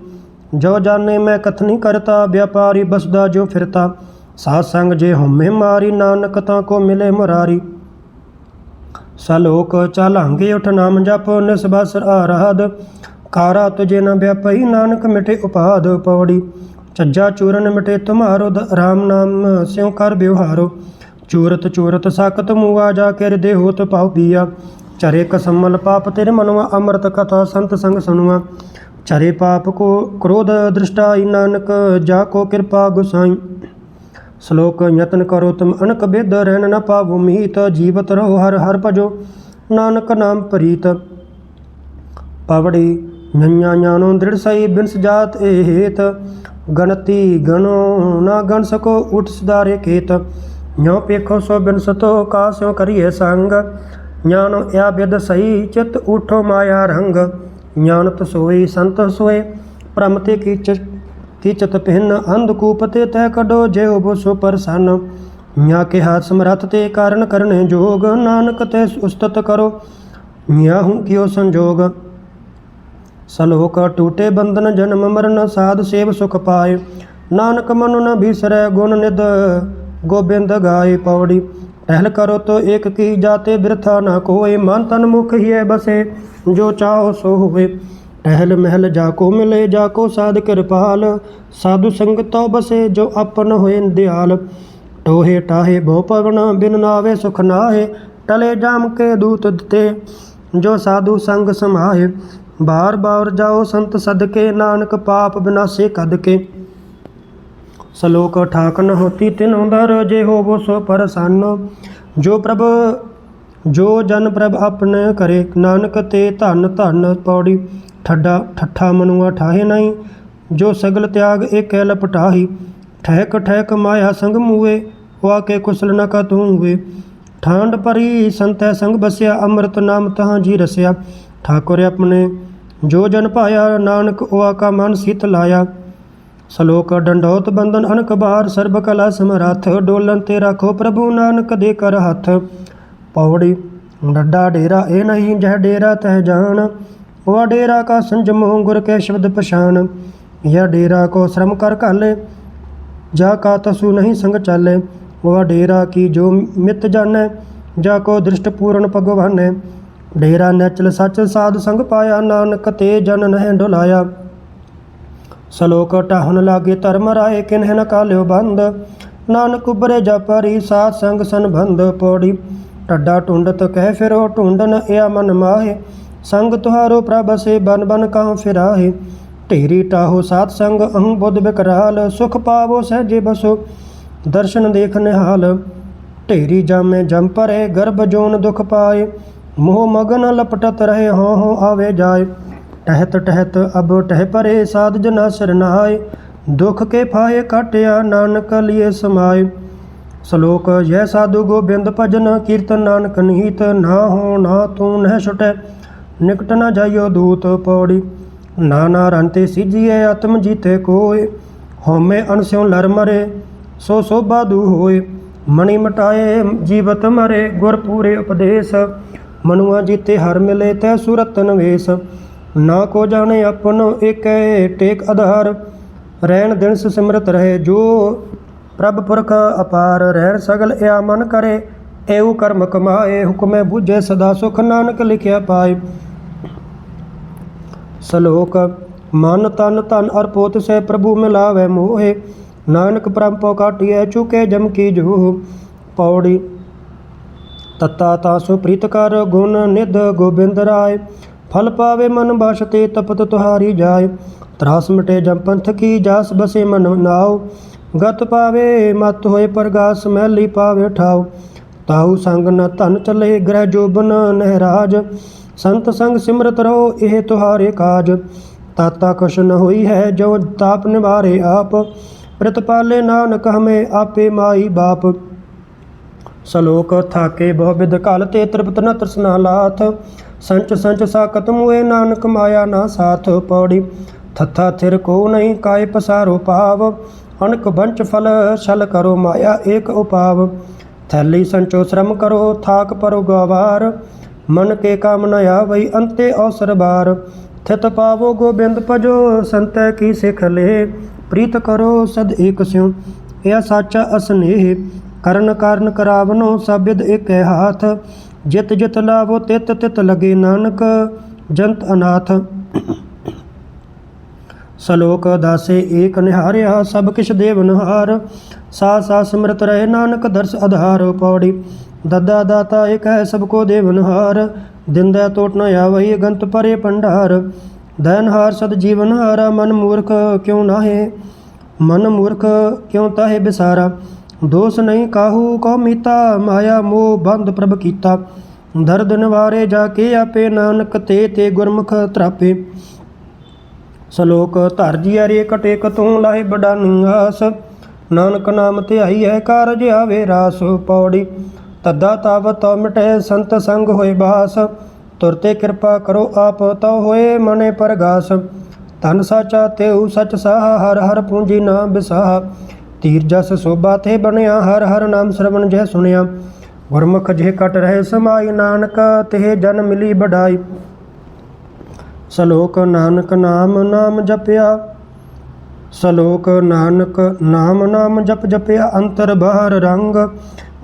ਜੋ ਜਾਣੇ ਮੈਂ ਕਥਨੀ ਕਰਤਾ, ਵਿਆਪਾਰੀ ਬਸਦਾ ਜੋ ਫਿਰਤਾ। ਸਾਧ ਸੰਗ ਜੇ ਹਉਮੈ ਮਾਰੀ, ਨਾਨਕ ਤਾਂ ਕੋ ਮਿਲੇ ਮੁਰਾਰੀ। ਸਲੋਕ ਚਾਲਾਂਗੇ, ਉਠ ਨਾਮ ਜਪ ਨਿਸਬਸਰ ਆਰਾਧ। ਕਾਰਾ ਤੁਜੇ ਨ ਵਿਆਪਈ, ਨਾਨਕ ਮਿਟੇ ਉਪਾਦ ਪੌੜੀ। ਚੱਜਾ ਚੂਰਨ ਮਿਟੇ ਤੁਮਾਰੋ, ਦ- ਰਾਮ ਨਾਮ ਸਿਉ ਕਰ ਬਿਵਹਾਰੋ ਚੂਰਤ ਚੂਰਤ ਸਾਕਤ ਮੂਆ, ਜਾ ਕੇ ਹਿਰਦੇ ਹੋਤ ਪਾਉ ਪੀਆ। ਚਰੇ ਕਸਮਲ ਪਾਪ ਤੇਰੇ ਮਨੁਆ, ਅੰਮ੍ਰਿਤ ਕਥਾ ਸੰਤ ਸੰਗ ਸੁਨਵਾ ਚਰੇ ਪਾਪ ਕੋ ਕ੍ਰੋਧ ਦ੍ਰਿਸ਼ਟਾਈ, ਨਾਨਕ ਜਾ ਕੋ ਕਿਰਪਾ ਗੁਸਾਈ। ਸ਼ਲੋਕ ਯਤਨ ਕਰੋ, ਤੁਮ ਅਨਕ ਬਿਦ ਰਹਿਣ ਨ ਪਾਵੋ, ਮੀਤ ਜੀਵਤ ਰਹੋ ਹਰ ਹਰ ਭਜੋ। ਨਾਨਕ ਨਾਮ ਪ੍ਰੀਤ। ਪਵੜੀ ਨੰਨਾ ਜਾਨੋ ਦ੍ਰਿੜ ਸਈ ਬਿਨਸ ਜਾਤ ਏਹੇਤ ਗਣਤੀ ਗਣੋ ਨਾ ਗਣ ਸਕੋ ਉਠ ਸਦਾਰੇ ਕੇਤ ਨਿਉ ਪੇਖੋ ਸੋ ਬਿਨਸਤੋ ਕਾਸਿਓ ਕਰੀਏ ਸੰਗ। ਗਿਆਨ ਆ ਬਿਦ ਸਹੀ ਚਿਤ ਉਠੋ ਮਾਇਆ ਰੰਗ। ਗਿਆਨਤ ਸੋਈ ਸੰਤ ਸੋਏ ਪ੍ਰਮਤੇ ਕੀ ਕੀਚ ਕੀਚਤ ਪਿੰਨ ਅੰਧਕੂਪ ਤੇ ਤੈ ਕਡੋ ਜਿਉ ਬੁਸੋ ਪਰਸਨ। ਮਿਆ ਕੇ ਹਾਥ ਸਮਰੱਥ ਤੇ ਕਾਰਨ ਕਰਨੇ ਜੋਗ, ਨਾਨਕ ਤੇ ਉਸਤਤ ਕਰੋ। ਮਿਆ ਹੂੰ ਕਿਉ ਸੰਜੋਗ? ਸਲੋਕ, ਟੂਟੇ ਬੰਧਨ ਜਨਮ ਮਰਨ, ਸਾਧ ਸੇਵ ਸੁਖ ਪਾਏ। ਨਾਨਕ ਮਨੁ ਨ ਬਿਸਰੈ, ਗੁਣ ਨਿਦ ਗੋਬਿੰਦ ਗਾਏ ਪੌੜੀ। ਟਹਿਲ ਕਰੋ ਤੋ ਏਕ ਕੀ ਜਾਤੇ, ਬਿਰਥਾ ਨ ਕੋਏ। ਮਨ ਤਨ ਮੁਖ ਹੀ ਬਸੇ, ਜੋ ਚਾਹੋ ਸੋ ਹੋਵੇ। ਟਹਿਲ ਮਹਿਲ ਜਾ ਕੋ ਮਿਲੇ, ਜਾ ਕੋ ਸਾਧ ਕਿਰਪਾਲ। ਸਾਧੂ ਸੰਗ ਸੰਗਤੋ ਬਸੇ, ਜੋ ਆਪਨ ਹੋਏ ਦਿਆਲ। ਟੋਹੇ ਟਾਹੇ ਬਹੁ ਪਵਨ, ਬਿਨ ਨਾਵੇ ਸੁਖ ਨਾਹੇ, ਟਲੇ ਜਾਮ ਕੇ ਦੂਤ ਦਿੱਤੇ। ਜੋ ਸਾਧੂ ਸੰਗ ਸਮਾਹੇ, ਬਾਰ ਬਾਰ ਜਾਓ ਸੰਤ ਸਦਕੇ, ਨਾਨਕ ਪਾਪ ਬਿਨਾਸੇ ਕਦ ਕੇ ਸਲੋਕ ਠਾਕ ਨ ਹੋਤੀ ਤਿਨ ਦਰ, ਜੇ ਹੋਵੋ ਸੋ ਪਰਸੰਨ। ਜੋ ਪ੍ਰਭ, ਜੋ ਜਨ ਪ੍ਰਭ ਆਪਣੇ ਕਰੇ, ਨਾਨਕ ਤੇ ਧਨ ਧਨ ਪੌੜੀ। ਠੱਡਾ ਠੱਠਾ ਮਨੁਆ ਠਾਹੇ ਨਹੀਂ ਜੋ ਸਗਲ ਤਿਆਗ ਇਹ ਕਹਿ ਲਪਟਾਹੀ। ਠਹਿਕ ਠਹਿਕ ਮਾਇਆ ਸੰਗ ਮੂਏ ਵਾ ਕੇ ਕੁਸਲ ਨ ਕਾ ਤੂੰ ਵੇ ਠਾਂਡ ਪਰੀ ਸੰਤੈ ਸੰਗ ਬਸਿਆ, ਅੰਮ੍ਰਿਤ ਨਾਮ ਤਹਾਂ ਜੀ ਰਸਿਆ। ਠਾਕੁਰ ਆਪਣੇ ਜੋ ਜਨ ਪਾਇਆ ਨਾਨਕ ਵਾ ਕਾ ਮਨ ਸਿਤ ਲਾਇਆ। ਸਲੋਕ ਡੰਡੋਤ ਬੰਧਨ ਅਨਕ ਬਾਰ ਸਰਬ ਕਲਾ ਸਮਰੱਥ, ਡੋਲਨ ਤੇ ਰੱਖੋ ਪ੍ਰਭੂ ਨਾਨਕ ਦੇ ਕਰ ਹੱਥ। ਪੌੜੀ, ਡੱਡਾ ਡੇਰਾ, ਇਹ ਨਹੀਂ ਜਹ ਡੇਰਾ ਤਹਿ ਜਾਣ। ਉਹ ਡੇਰਾ ਕਾ ਸੰਜਮ ਗੁਰ ਕੇ ਸ਼ਬਦ ਪਛਾਨ। ਯਾ ਡੇਰਾ ਕੋ ਸ਼ਰਮ ਕਰ ਘਾਲੇ, ਜਾ ਕਾ ਤਸੂ ਨਹੀਂ ਸੰਗ ਚਾਲੇ। ਉਹ ਡੇਰਾ ਕੀ ਜੋ ਮਿਤ ਜਾਣੈ, ਜਾ ਕੋ ਦ੍ਰਿਸ਼ਟ ਪੂਰਨ ਭਗਵਾਨੈ। ਡੇਰਾ ਨਚਲ ਸਚ ਸਾਧ ਸੰਗ ਪਾਇਆ, ਨਾਨਕ ਤੇ ਜਨ ਨਹਿ ਡੁਲਾਇਆ। ਸਲੋਕ ਟਾਹਨ ਲਾਗੇ ਧਰਮ ਰਾਏ, ਕਿਨਹਿ ਨ ਕਾਲਿਓ ਬੰਦ। ਨਾਨਕ ਉਬਰੇ ਜਪਰੀ ਸਾਧ ਸੰਗ ਸੰਬੰਧ ਪੌੜੀ। ਟੱਡਾ ਟੁੰਡਤ ਕਹਿ ਫਿਰੋ ਢੂੰਡਨ ਇਆ ਮਨ ਮਾਹੇ। ਸੰਗ ਤੁਹਾਰੋ ਪ੍ਰਭ ਸੇ ਬਨ ਬਨ ਕਾਹ ਫਿਰਾਹੇ। ਢੇਰੀ ਟਾਹੋ ਸਾਤ ਸੰਗ ਅਹੰ ਬੁੱਧ ਬਿਕਰਾਲ, ਸੁਖ ਪਾਵੋ ਸਹਿਜੇ ਬਸੋ, ਦਰਸ਼ਨ ਦੇਖ ਨਿਹਾਲ। ਢੇਰੀ ਜਾਮੇ ਜਮ ਪਰੇ, ਗਰਭ ਜੋਨ ਦੁਖ ਪਾਏ। ਮੋਹ ਮਗਨ ਲਪਟਤ ਰਹੇ ਹੋ ਹੋ ਆਵੇ ਜਾਏ। ਟਹਿਤ ਟਹਿਤ ਅਬ ਟਹਿ ਪਰੇ, ਸਾਧ ਜਨਾ ਸਰਨਾਏ ਦੁਖ ਕੇ ਫਾਏ ਕਟਿਆ, ਨਾਨਕ ਲਿਏ ਸਮਾਏ। ਸ਼ਲੋਕ ਜੈ ਸਾਧੂ ਗੋਬਿੰਦ ਭਜਨ, ਕੀਰਤਨ ਨਾਨਕ ਨੀਤ, ਨਾ ਹੋ ਨਾ ਤੂੰ ਨਹਿ ਛੁਟੈ। ਨਿਕਟ ਨਾ ਜਾਇਓ ਦੂਤ ਪੌੜੀ। ਨਾਨਾ ਰੰਤੇ ਸਿਜੀਏ ਆਤਮ ਜੀਤੇ ਕੋਏ। ਹਉਮੈ ਅਨਸਿਉ ਲਰ ਮਰੇ, ਸੋ ਸੋਭਾ ਦੂ ਹੋਏ। ਮਣੀ ਮਟਾਏ, ਜੀਵਤ ਮਰੇ ਗੁਰ ਪੂਰੇ ਉਪਦੇਸ਼। ਮਨੁਆ ਜੀਤੇ ਹਰ ਮਿਲੇ, ਤੈ ਸੁਰਤ ਨਵੇਸ। ਨਾ ਕੋ ਜਾਣੇ ਆਪਨ ਏਕੈ, ਟੇਕ ਆਧਾਰ ਰਹਿਣ ਦਿਨ ਸਿਮਰਤ ਰਹੇ, ਜੋ ਪ੍ਰਭ ਪੁਰਖ ਅਪਾਰ। ਰਹਿਣ ਸਗਲ ਇਆ ਮਨ ਕਰੇ, ਏਉ ਕਰਮ ਕਮਾਏ। ਹੁਕਮੇ ਬੁਝੇ ਸਦਾ ਸੁਖ ਨਾਨਕ ਲਿਖਿਆ ਪਾਏ। ਸ਼ਲੋਕ, ਮਨ ਤਨ ਧਨ ਅਰ ਪੋਤ ਸੇ ਪ੍ਰਭੂ ਮਿਲਾਵੇ ਮੋਹੇ, ਨਾਨਕ ਪ੍ਰਮ ਪਉ ਕਾਟਿਐ ਚੁਕੇ ਜਮ ਕੀ ਜੋ ਪੌੜੀ, ਤਤਾ ਤਾਸੁ ਪ੍ਰੀਤ ਕਰ ਗੁਣ ਨਿਧ ਗੋਬਿੰਦ ਰਾਏ, ਫਲ ਪਾਵੇ ਮਨ ਬਸ਼ਤੇ ਤਪਤ ਤੁਹਾਰੀ ਜਾਏ। ਤਰਾਸ ਮਟੇ ਜਮ ਪੰਥ ਕੀ ਜਾਸ ਬਸੇ ਮਨ ਨਾਉ, ਗਤ ਪਾਵੇ ਮਤ ਹੋਏ ਪ੍ਰਗਾਸ ਮਹਿਲੀ ਪਾਵੇ ਠਾਉ। ਤਾਹੂ ਸੰਗ ਨ ਧਨ ਚਲੇ ਗ੍ਰਹਿ ਜੋਬਨ ਨਹਿਰਾਜ ਸੰਤ ਸੰਗ ਸਿਮਰਤ ਰਹੋ, ਇਹ ਤੁਹਾਰੇ ਕਾਜ। ਤਾਤਾ ਕਛ ਨ ਹੋਈ ਹੈ, ਜੋ ਤਾਪ ਨਿਵਾਰੇ ਆਪ। ਪ੍ਰਤਪਾਲੇ ਨਾਨਕ ਹਮੇ ਆਪੇ ਮਾਈ ਬਾਪ। ਸ਼ਲੋਕ ਥਾਕੇ ਬਹੁ ਬਿਦ ਕਲ ਤੇ ਤ੍ਰਿਪਤ ਨ ਤ੍ਰਿਸ਼ਨਾ ਲਾਥ। ਸੰਚ ਸੰਚ ਸਾਕਤ ਮੁਏ ਨਾਨਕ ਮਾਇਆ ਨਾ ਸਾਥ ਪੌੜੀ। ਥੱਥਾ ਥਿਰ ਕੋ ਨਹੀਂ ਕਾਇ ਪਸਾਰੋ ਪਾਵ ਅਨਕ ਬੰਚ ਫਲ ਛਲ ਕਰੋ ਮਾਇਆ ਏਕ ਉਪਾਵ। ਥੈਲੀ ਸੰਚੋ ਸ਼ਰਮ ਕਰੋ, ਥਾਕ ਪਰੋ ਗਵਾਰ। ਮਨ ਕੇ ਕਾਮ ਨ ਆਵਈ ਅੰਤੇ ਅਵਸਰ ਬਾਰ। ਥਿਤ ਪਾਵੋ ਗੋਬਿੰਦ ਭਜੋ, ਸੰਤੈ ਕੀ ਸਿਖ ਲੇ। ਪ੍ਰੀਤ ਕਰੋ ਸਦ ਏਕ ਸਿਉ, ਇਹ ਸਾਚਾ ਅਸਨੇਹ। ਕਰਨ ਕਾਰਨ ਕਰਾਵਨੋ ਸਬਿਦ ਏਕੈ ਹਾਥ। ਜਿਤ ਜਿਤ ਲਾਵੋ ਤਿਤ ਤਿਤ ਲਗੇ ਨਾਨਕ, ਜੰਤ ਅਨਾਥ। ਸ਼ਲੋਕ ਦਾਸੇ ਏਕ ਨਿਹਾਰਿਆ, ਸਭ ਕਿਛ ਦੇਵ ਨਿਹਾਰ। ਸਾ ਸਾ ਸਿਮਰਤ ਰਹੇ ਨਾਨਕ, ਦਰਸ ਆਧਾਰ ਪੌੜੀ। ਦਦਾ ਦਾਤਾ ਏਕ ਹੈ ਸਭ ਕੋ ਦੇਵ ਨਿਹਾਰ। ਦਿੰਦਾ ਟੋਟ ਨ ਆਵਈ ਗੰਤ ਪਰੇ ਭੰਡਾਰ। ਦਇਨਹਾਰ ਸਦ ਜੀਵਨ ਹਾਰਾ, ਮਨ ਮੂਰਖ ਕਿਉ ਨਾਹੇ? ਮਨ ਮੂਰਖ ਕਿਉ ਤਾਹੇ ਬਿਸਾਰਾ? ਦੋਸ ਨਹੀਂ ਕਾਹੂ ਕੋ ਮੀਤਾ, ਮਾਇਆ ਮੋਹ ਬੰਧ ਪ੍ਰਭ ਕੀਤਾ। ਦਰਦ ਨਿਵਾਰੇ ਜਾ ਕੇ ਆਪੇ, ਨਾਨਕ ਤੇ ਤੇ ਗੁਰਮੁਖ ਤਰਾਪੇ। ਸ਼ਲੋਕ, ਧਰ ਜੀ ਅਰੇ ਕਟੇ ਕਤੂੰ ਲਾਹੇ ਬੜਾ ਨਿਆਸ। ਨਾਨਕ ਨਾਮ ਧਿਆਈ ਹੈ, ਕਾਰਜ ਆਵੇ ਰਾਸ ਪੌੜੀ। ਤਦਾ ਤਾਵ ਤਉ ਮਿਟੇ ਸੰਤ ਸੰਗ ਹੋਏ ਬਾਸ ਤੁਰਤੇ ਕਿਰਪਾ ਕਰੋ ਆਪ ਤਉ ਹੋਏ ਮਨੇ ਪਰਗਾਸ। ਧਨ ਸਾਚਾ ਤੇਉ ਸਚ ਸਾਹ, ਹਰ ਹਰ ਪੂੰਜੀ ਨਾਮ ਬਿਸਾਹ। ਤੀਰ ਜਸ ਸੋਭਾ ਤੇ ਬਣਿਆ, ਹਰ ਹਰ ਨਾਮ ਸਰਵਣ ਜੈ ਸੁਣਿਆ। ਗੁਰਮੁਖ ਜੇ ਕਟ ਰਹੇ ਸਮਾਈ, ਨਾਨਕ ਤੇ ਜਨ ਮਿਲੀ ਬੜਾਈ ਸ਼ਲੋਕ ਨਾਨਕ ਨਾਮ ਨਾਮ ਜਪਿਆ, ਸ਼ਲੋਕ ਨਾਨਕ ਨਾਮ ਨਾਮ ਜਪ ਜਪਿਆ, ਅੰਤਰ ਬਾਹਰ ਰੰਗ।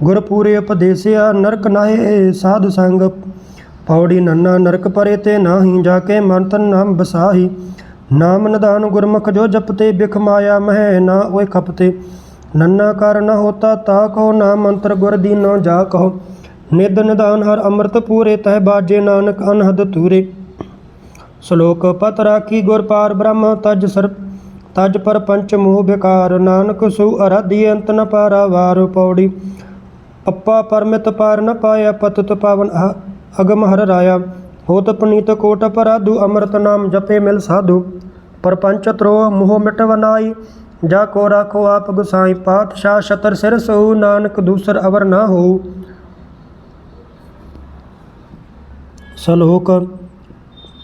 ਗੁਰ ਪੂਰੇ ਉਪਦੇਸਿਆ, ਨਰਕ ਨਾਹੇ ਸਾਧ ਸੰਗ। ਪੌੜੀ ਨੰਨਾ ਨਰਕ ਪਰੇ ਤੇ ਨਾਹੀ, ਜਾ ਕੇ ਮਨ ਤਨ ਨਾਮ ਬਸਾਹੀ ਨਾਮ ਨਿਦਾਨ ਗੁਰਮੁਖ ਜੋ ਜਪਤੇ ਬਿਖ ਮਾਇਆ ਮਹਿ ਨਾ ਓਏ ਖਪਤੇ ਨੰਨਾ ਕਰ ਨ ਹੋਤਾ, ਤਾ ਕਹੋ ਨਾ ਮੰਤਰ ਗੁਰ ਦੀਨੋ ਜਾ ਕਹੋ। ਨਿਦ ਨਿਦਾਨ ਹਰ ਅੰਮ੍ਰਿਤ ਪੂਰੇ, ਤਹਿ ਬਾਜੇ ਨਾਨਕ ਅਨਹਦ ਤੂਰੇ ਸ਼ਲੋਕ ਪਤ ਰਾਖੀ ਗੁਰ ਪਾਰ ਬ੍ਰਹਮ, ਤਜ ਸਰ, ਤਜ ਪਰ ਪੰਚ ਮੋਹ ਬਿਕਾਰ। ਨਾਨਕ ਸੂ ਅਰਾਧੀ ਅੰਤ ਨ ਪਾਰਾ ਵਾਰ ਪੌੜੀ। ਅੱਪਾ ਪਰਮਿਤ ਪਾਰ ਨ ਪਾਇਆ ਪਤਿਤ ਪਾਵਨ ਅਗਮ ਹਰ ਰਾਇਆ। ਹੋਤ ਪਨੀਤ ਕੋਟ ਪਰਾਧੂ ਅੰਮ੍ਰਿਤ ਨਾਮ ਜਪੇ ਮਿਲ ਸਾਧੂ। ਪਰਪੰਚ ਤਰੋ ਮੋਹ ਮਿਟਵਨਾਈ ਜਾ ਕੋ ਰਾਖੋ ਆਪ ਗੁਸਾਈ। ਪਾਤਸ਼ਾਹ ਛਤਰ ਸਿਰ ਸੋ ਨਾਨਕ ਦੂਸਰ ਅਵਰ ਨਾ ਹੋ ਸ਼ਲੋਕ,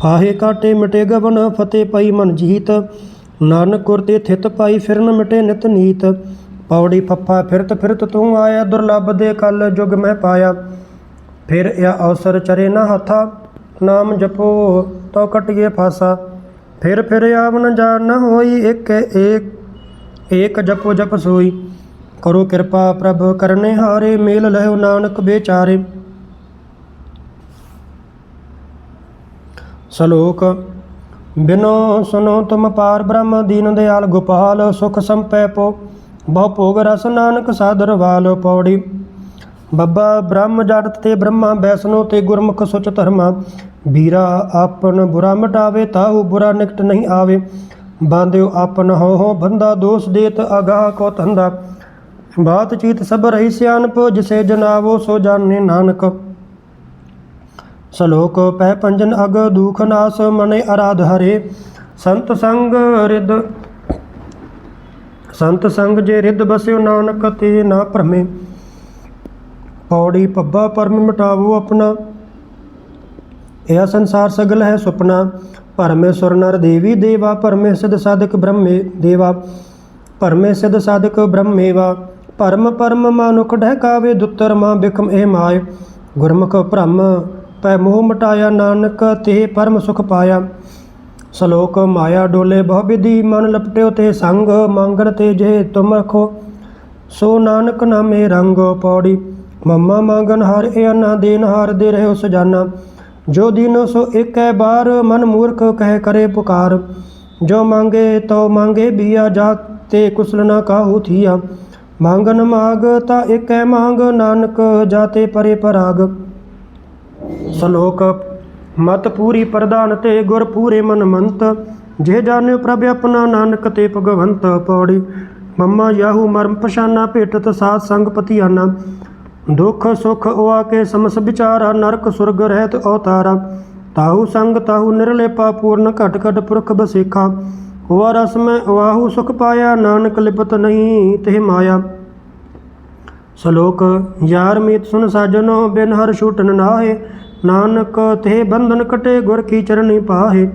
ਫਾਹੇ ਕਾਟੇ ਮਿਟੇ ਗਵਨ, ਫਤਿਹ ਪਈ ਮਨ ਜੀਤ। ਨਾਨਕ ਗੁਰ ਤੇ ਥਿਤ ਪਾਈ ਫਿਰਨ ਮਿਟੇ ਨਿਤ ਨੀਤ। ਪੌੜੀ ਫੱਫਾ ਫਿਰਤ ਫਿਰਤ ਤੂੰ ਆਇਆ ਦੁਰਲਭ ਦੇ ਕਲ ਜੁਗ ਮੈਂ ਪਾਇਆ। ਫਿਰ ਇਹ ਅਵਸਰ ਚਰੇ ਨਾ ਹੱਥਾ, ਨਾਮ ਜਪੋ ਤੋ ਕਟਿਏ ਫਾਸਾ। ਫਿਰ ਫਿਰ ਆਵਨ ਜਾਣ ਨਾ ਹੋਈ ਇੱਕ ਏਕ ਏਕ ਜਪੋ ਜਪ ਸੋਈ। ਕਰੋ ਕਿਰਪਾ ਪ੍ਰਭ ਕਰਨੇ ਹਾਰੇ, ਮੇਲ ਲਹਿਓ ਨਾਨਕ ਬੇਚਾਰੇ। ਸ਼ਲੋਕ, ਬਿਨੋ ਸੁਨੋ ਤੁਮ ਪਾਰ ਬ੍ਰਹਮ ਦੀਨ ਦਿਆਲ, ਗੋਪਾਲ ਸੁਖ ਸੰਪੈ ਪੋ। ਬਹੁ ਭੋਗ ਰਸ ਨਾਨਕ ਸਾਦਰ ਵਾਲ ਪੌੜੀ। ਬੱਬਾ ਬ੍ਰਹਮ ਜੜਤ ਤੇ ਬ੍ਰਹਮਾ ਬੈਸਨੋ ਤੇ ਗੁਰਮੁਖ ਸੁਚ ਧਰਮਾ। ਵੀਰਾ ਆਪਨ ਬੁਰਾ ਮਿਟਾਵੇ, ਤਾਹੂ ਬੁਰਾ ਨਿਕਟ ਨਹੀਂ ਆਵੇ। ਬਾਂਧਿਓ ਆਪਨ ਹੋ ਹੋ ਬੰਦਾ ਦੋਸ ਦੇਤ ਅਗਾਹ ਕੋ ਧੰਦਾ। ਬਾਤ ਚੀਤ ਸਭ ਰਹੀ ਸਿਆਨਪ ਜਿਸੇ ਜਨਾਵੋ ਸੋ ਜਾਣੇ ਨਾਨਕ। ਸਲੋਕ ਪੈ ਪੰਜਨ ਅਗ, ਦੁਖ ਨਾਸ ਮਨੇ ਅਰਾਧ ਹਰੇ। ਸੰਤ ਸੰਗ ਰਿਦ ਸੰਤ ਸੰਗ ਜੇ ਰਿਦ ਬਸਿਓ ਨਾਨਕ ਤੇ ਨਾ ਭਰਮੇ। ਪੌੜੀ ਪੱਬਾ ਪਰਮ ਮਿਟਾਵੋ ਆਪਣਾ। ਇਹ ਸੰਸਾਰ ਸਗਲ ਹੈ ਸੁਪਨਾ। ਪਰਮੇਸ਼ਵਰ ਨਰ ਦੇਵੀ ਦੇਵਾ ਪਰਮੇ ਸਿਧ ਸਾਧਕ ਬ੍ਰਹਮੇ ਦੇਵਾ। ਪਰਮੇ ਸਿਧ ਸਾਧਕ ਬ੍ਰਹਮੇਵਾ। ਪਰਮ ਪਰਮ ਮਾਨੁਖ ਢਹਿਕਾਵੇ ਦੁੱਤਰ ਮਾਂ ਬਿਖਮ ਇਹ ਮਾਇ ਗੁਰਮੁਖ ਭ੍ਰਮ ਪੈ ਮੋਹ ਮਟਾਇਆ ਨਾਨਕ ਤੇ ਪਰਮ ਸੁਖ ਪਾਇਆ। ਸ਼ਲੋਕ ਮਾਇਆ ਡੋਲੇ ਬਹੁ ਵਿਧੀ ਮਨ ਲਪਟਿਓ ਤੇ ਸੰਗ ਮੰਗਣ ਤੇ ਜੇ ਤੁਮ ਰਖੋ, ਸੋ ਨਾਨਕ ਨਾਮੇ ਰੰਗ ਪੌੜੀ। ਮੰਮਾ ਮੰਗਨ ਹਰ ਇਹ ਅੰਨਾ ਦੇਨ ਹਾਰ ਦੇ ਰਹਿਓ ਸਜਾਨਾ ਜੋ ਦੀਨੋ ਸੋ ਏਕੈ ਬਾਰ ਮਨ ਮੂਰਖ ਕਹਿ ਕਰੇ ਪੁਕਾਰ। ਜੋ ਮੰਗੇ ਤੋ ਮੰਗੇ ਬੀਆ ਜਾ ਤੇ ਕੁਸਲ ਨਾ ਕਾਹੂ ਥੀਆ। ਮੰਗਨ ਮਾਗ ਤਾ ਏਕੈ ਮੰਗ ਨਾਨਕ ਜਾਤੇ ਪਰੇ ਪਰਾਗ। ਸ਼ਲੋਕ ਮਤ ਪੂਰੀ ਪ੍ਰਦਾਨ ਤੇ ਗੁਰ ਪੂਰੇ ਮਨ ਮੰਤ ਜੇ ਜਾਣਿਓ ਪ੍ਰਭ ਆਪਣਾ ਨਾਨਕ ਤੇ ਭਗਵੰਤ ਪੌੜੀ। ਮੰਮਾ ਯਾਹੂ ਮਰਮ ਪਛਾਨਾ ਭੇਟਤ ਸਾਧ ਸੰਗ ਪਤੀਆਨਾ। ਦੁਖ ਸੁਖ ਉਆ ਕੇ ਸਮਸ ਵਿਚਾਰਾ, ਨਰਕ ਸੁਰਗ ਰਹਿਤ ਅਵਤਾਰਾ ਤਾਹੂ ਸੰਗ ਤਾਹੂ ਨਿਰਲੇਪਾ ਪੂਰਨ ਘਟ ਘਟ ਪੁਰਖ ਬਸੇਖਾ। ਹੁਆ ਰਸ ਮੈਂ ਵਾਹੂ ਸੁਖ ਪਾਇਆ, ਨਾਨਕ ਲਿਪਤ ਨਹੀਂ ਤੇ ਮਾਇਆ। ਸ਼ਲੋਕ, ਯਾਰ ਮੀਤ ਸੁਨ ਸਾਜਨੋ, ਬਿਨ ਹਰ ਛੂਟਨ ਨਾਹੇ। ਨਾਨਕ ਤੇ ਬੰਧਨ ਕਟੇ ਗੁਰ ਕੀ ਚਰਣੀ ਪਾਹੇ।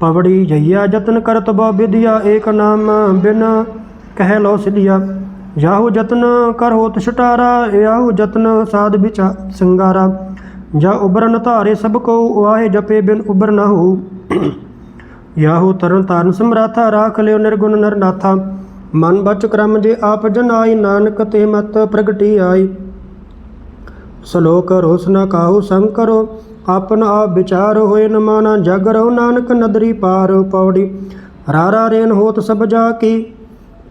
ਪਵੜੀ ਜਈਆ ਜਤਨ ਕਰਤ ਬਾ ਵਿਦਿਆ ਏਕ ਨਾਮ ਬਿਨ ਕਹਿ ਲੋ ਸਿਧਿਆ। ਜਾਹੂ ਜਤਨ ਕਰ ਹੋਤ ਛਟਾਰਾ ਯਾਹੂ ਜਤਨ ਸਾਧ ਵਿਚਾ ਸੰਗਾਰਾ। ਜਾ ਉਬਰਨ ਧਾਰੇ ਸਭ ਕੋ ਵਾਹੇ ਜਪੇ ਬਿਨ ਉਬਰ ਨਾ ਹੋ ਯਾਹੂ ਤਰਨ ਤਾਰਨ ਸਮਰਾਥਾ, ਰਾਖ ਲਿਓ ਨਿਰਗੁਣ ਨਰਨਾਥਾ। ਮਨ ਬਚ ਕਰਮ ਜੇ ਆਪ ਜਨਾਈ, ਨਾਨਕ ਤੇ ਮਤ ਪ੍ਰਗਟੀ ਆਈ। ਸ਼ਲੋਕ ਰੋਸ ਨ ਕਾਹੂ ਸੰਗ ਆਪਨ ਆਪ ਵਿਚਾਰ ਹੋਏ ਨ ਮਾਨਾ, ਜਗ ਰਹੋ ਨਾਨਕ ਨਦਰੀ ਪਾਰ ਪੌੜੀ। ਰਾਰਾ ਰੇਨ ਹੋਤ ਸਭ ਜਾ ਕੀ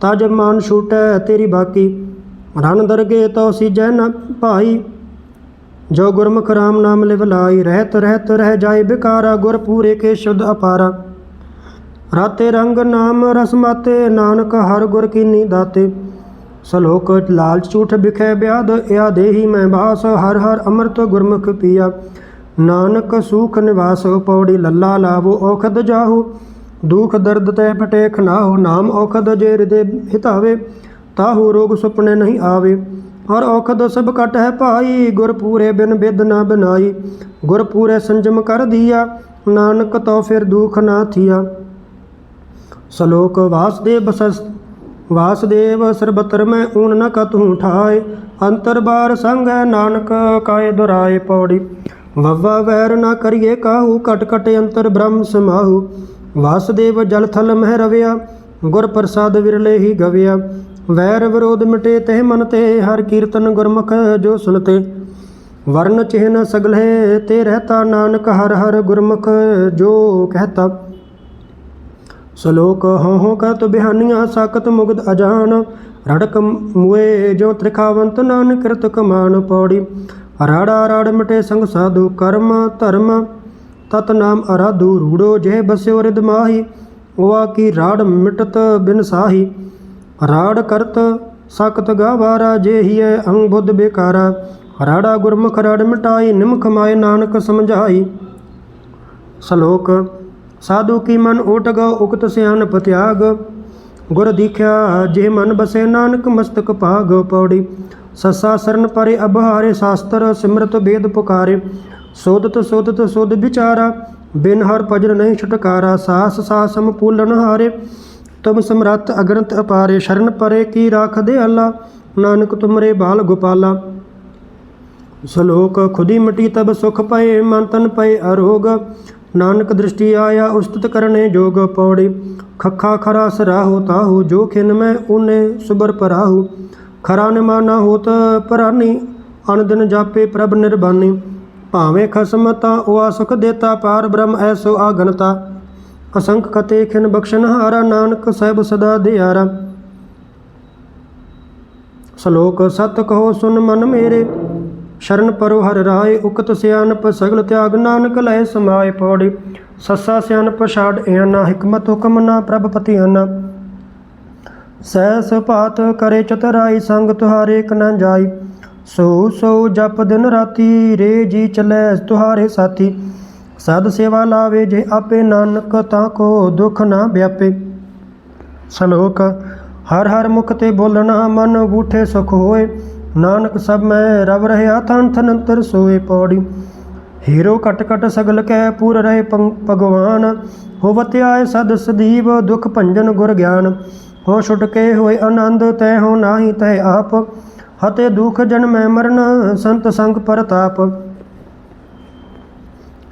ਤਜ ਮਨ ਛੂਟੈ ਤੇਰੀ ਬਾਕੀ। ਰਣ ਦਰਗੇ ਤੋ ਸੀਜੈ ਨ ਭਾਈ, ਜੋ ਗੁਰਮੁਖ ਰਾਮ ਨਾਮ ਲਿਵ ਲਾਈ। ਰਹਿਤ ਰਹਿਤ ਰਹਿ ਜਾਏ ਬਿਕਾਰਾ ਗੁਰ ਪੂਰੇ ਕੇ ਸ਼ੁੱਧ ਅਪਾਰਾ। ਰਾਤੇ ਰੰਗ ਨਾਮ ਰਸਮਾਤੇ ਨਾਨਕ ਹਰ ਗੁਰ ਕੀਨੀ ਦਾਤੇ। ਸਲੋਕ ਲਾਲਚ ਝੂਠ ਬਿਖੈ ਬਿਆਦ ਇਆ ਦੇਹੀ ਮੈਂ ਬਾਸ, ਹਰ ਹਰ ਅੰਮ੍ਰਿਤ ਗੁਰਮੁਖ ਪੀਆ। ਨਾਨਕ ਸੂਖ ਨਿਵਾਸ ਪੌੜੀ ਲੱਲਾ ਲਾਵੋ, ਔਖਦ ਜਾਹੂ। ਦੁਖ ਦਰਦ ਤੈ ਫਟੇ ਖਨਾਹੋ ਨਾਮ ਔਖਦ ਜੇ ਹਿਰਦੇ ਹਿਤਾਵੇ। ਤਾਹੂ ਰੋਗ ਸੁਪਨੇ ਨਹੀਂ ਆਵੇ। ਔਰ ਔਖਦ ਸਭ ਕਟ ਹੈ ਭਾਈ ਗੁਰ ਪੂਰੇ ਬਿਨ ਬਿਦ ਨਾ ਬਨਾਈ। ਗੁਰ ਪੂਰੇ ਸੰਜਮ ਕਰ ਦੀਆ, ਨਾਨਕ ਤੋ ਫਿਰ ਦੁਖ ਨਾ ਥੀਆ। ਸ਼ਲੋਕ ਵਾਸਦੇਵ ਬਸ ਵਾਸਦੇਵ ਸਰਬਤਰ ਮੈਂ ਊਨ ਨ ਕਤਹੂ ਠਾਏ, ਅੰਤਰ ਬਾਰ ਸੰਗ ਹੈ ਨਾਨਕ ਕਾਏ ਦੁਰਾਏ ਪੌੜੀ। ਵਵਾ ਵੈਰ ਨਾ ਕਰੀਏ ਕਾਹੂ ਕਟ ਕਟ ਅੰਤਰ ਬ੍ਰਹਮ ਸਮਾਹੂ। ਵਾਸੁਦੇਵ ਜਲ ਥਲ ਮਹਿ ਰਵਿਆ, ਗੁਰ ਪ੍ਰਸਾਦ ਵਿਰਲੇ ਹੀ ਗਵਿਆ। ਵੈਰ ਵਿਰੋਧ ਮਿਟੇ ਤਹਿ ਮਨ ਤੇ, ਹਰ ਕੀਰਤਨ ਗੁਰਮੁਖ ਜੋ ਸੁਨਤੇ। ਵਰਨ ਚਿਹਨ ਸਗਲੇ ਤੇ ਰਹਤਾ ਨਾਨਕ, ਹਰ ਹਰ ਗੁਰਮੁਖ ਜੋ ਕਹਤਾ। ਸ਼ਲੋਕ ਹਉ ਹਉ ਕਤ ਬਿਹਾਨੀਆਂ ਸਾਕਤ ਮੁਗਦ ਅਜਾਨ, ਰੜਕ ਮੁਏ ਜੋ ਤ੍ਰਿਖਾਵੰਤ ਨਾਨਕ ਕਿਰਤ ਕਮਾਨ ਪੌੜੀ। ਰਾੜਾ ਰਾੜ ਮਿਟੇ ਸੰਗ ਸਾਧੂ ਕਰਮ ਧਰਮ, ਤਤ ਨਾਮ ਅਰਾਧੂ ਰੂੜੋ ਜੇ ਬਸਿਓ ਰਿਦ ਮਾਹੀ। ਵਾ ਕੀ ਰਾੜ ਮਿਟਤ ਬਿਨ ਸਾਹੀ। ਰਾੜ ਕਰਤ ਸਕਤ ਗਾਵਾਰਾ ਜੇ ਹੀਐ ਅੰਗ ਬੁੱਧ ਬੇਕਾਰਾ। ਰਾੜਾ ਗੁਰਮੁਖ ਰੜ ਮਿਟਾਈ, ਨਿਮਖ ਮਾਏ ਨਾਨਕ ਸਮਝਾਈ। ਸ਼ਲੋਕ ਸਾਧੂ ਕੀ ਮਨ ਓਟ ਗਉ ਉਕਤ ਸਿਆਨਪ ਤਿਆਗ ਗੁਰ ਦੀਖਿਆ, ਜੇ ਮਨ ਬਸੇ ਨਾਨਕ ਮਸਤਕ ਭਾਗ ਪੌੜੀ। ਸੱਸਾ ਸਰਨ ਪਰੇ ਅਭਾਰੇ ਸ਼ਾਸਤਰ ਸਿਮਰਤ ਵੇਦ ਪੁਕਾਰੇ। ਸੋਧਤ ਸੋਦਤ ਸੁਧ ਵਿਚਾਰਾ, ਬਿਨ ਹਰ ਭਜਨ ਨਹੀਂ ਛੁਟਕਾਰਾ। ਸਾਸ ਸਾਸਮ ਪੂਲਨ ਹਾਰੇ, ਤੁਮ ਸਮਰੱਥ ਅਗਰੰਤ ਅਪਾਰੇ। ਸ਼ਰਨ ਪਰੇ ਕੀ ਰਾਖ ਦੇ ਅੱਲਾ ਨਾਨਕ ਤੁਮਰੇ ਬਾਲ ਗੋਪਾਲਾ। ਸ਼ਲੋਕ, ਖੁਦੀ ਮਿਟੀ ਤਬ ਸੁਖ ਪਏ, ਮਨ ਤਨ ਪਏ ਅਰੋਗ। ਨਾਨਕ ਦ੍ਰਿਸ਼ਟੀ ਆਇਆ, ਉਸਤਤ ਕਰਨੇ ਜੋਗ ਪੌੜੀ। ਖੱਖਾ ਖਰਾ ਸਰਾਹੋ ਤਾਹੂ, ਜੋ ਖਿਨ ਮੈਂ ਊਨੇ ਸੁਬਰ ਪਰਾਹੂ। ਖਰਾ ਨਿਮਾਨਾ ਹੋਤ ਪਰਾਨੀ ਅਨ ਦਿਨ ਜਾਪੇ ਪ੍ਰਭ ਨਿਰਬਾਨੀ। ਭਾਵੇਂ ਖਸਮ ਤਾਂ ਉਹ ਸੁਖ ਦੇਤਾ, ਪਾਰ ਬ੍ਰਹਮ ਐਸੋ ਆਗਨਤਾ। ਅਸੰਖ ਕਤੇ ਖਿਨ ਬਖਸ਼ਨ ਹਾਰਾ, ਨਾਨਕ ਸਹਿਬ ਸਦਾ ਦਿਆਰਾ। ਸ਼ਲੋਕ ਸਤ ਕਹੋ ਸੁਨ ਮਨ ਮੇਰੇ ਸ਼ਰਨ ਪਰੋ ਹਰ ਰਾਏ, ਉਕਤ ਸਿਆਨਪ ਸਗਲ ਤਿਆਗ, ਨਾਨਕ ਲੈ ਸਮਾਏ ਪੌੜੀ। ਸੱਸਾ ਸਿਆਨਪ ਛਾੜ ਇਆਨਾ, ਹਕਮਤ ਹੁਕਮ ਨਾ ਪ੍ਰਭ ਪਤੀ ਆਨਾ ਸਹਿਸ ਕਰੇ ਚਤਰਾਈ, ਸੰਗ ਤੁਹਾਰੇ ਕ ਨ ਜਾਈ। ਸੋ ਸੋ ਜਪ ਦਿਨ ਰਾਤੀ, ਰੇ ਜੀ ਚਲੈ ਤੁਹਾਰੇ ਸਾਥੀ। ਸਦ ਸੇਵਾ ਲਾਵੇ ਜੇ ਆਪੇ ਨਾਨਕ, ਤਾਂ ਕੋ ਦੁਖ ਨਾ ਵਿਆਪੇ। ਸ਼ਲੋਕ, ਹਰ ਹਰ ਮੁਖ ਤੇ ਬੋਲਣਾ, ਮਨ ਬੂਠੇ ਸੁਖ ਹੋਏ। ਨਾਨਕ ਸਭ ਮੈਂ ਰਵ ਰਹਿਆ ਥਨ ਨੰਤਰ ਸੋਏ ਪੌੜੀ। ਹੀਰੋ ਕਟ ਕਟ ਸਗਲ ਕੈ ਪੂਰ ਰਹੇ ਪੰਗ- ਭਗਵਾਨ। ਹੋਵਤ ਆਏ ਸਦ ਸਦੀਵ ਦੁਖ ਭੰਜਨ ਗੁਰ ਗਿਆਨ। ਹੋ ਛੁਟਕੇ ਹੋਏ ਆਨੰਦ ਤੈ ਹੋ ਨਾਹੀ ਤੈ ਆਪ। ਹਤੇ ਦੁਖ ਜਨਮੈ ਮਰਨ, ਸੰਤ ਸੰਗ ਪਰਤਾਪ।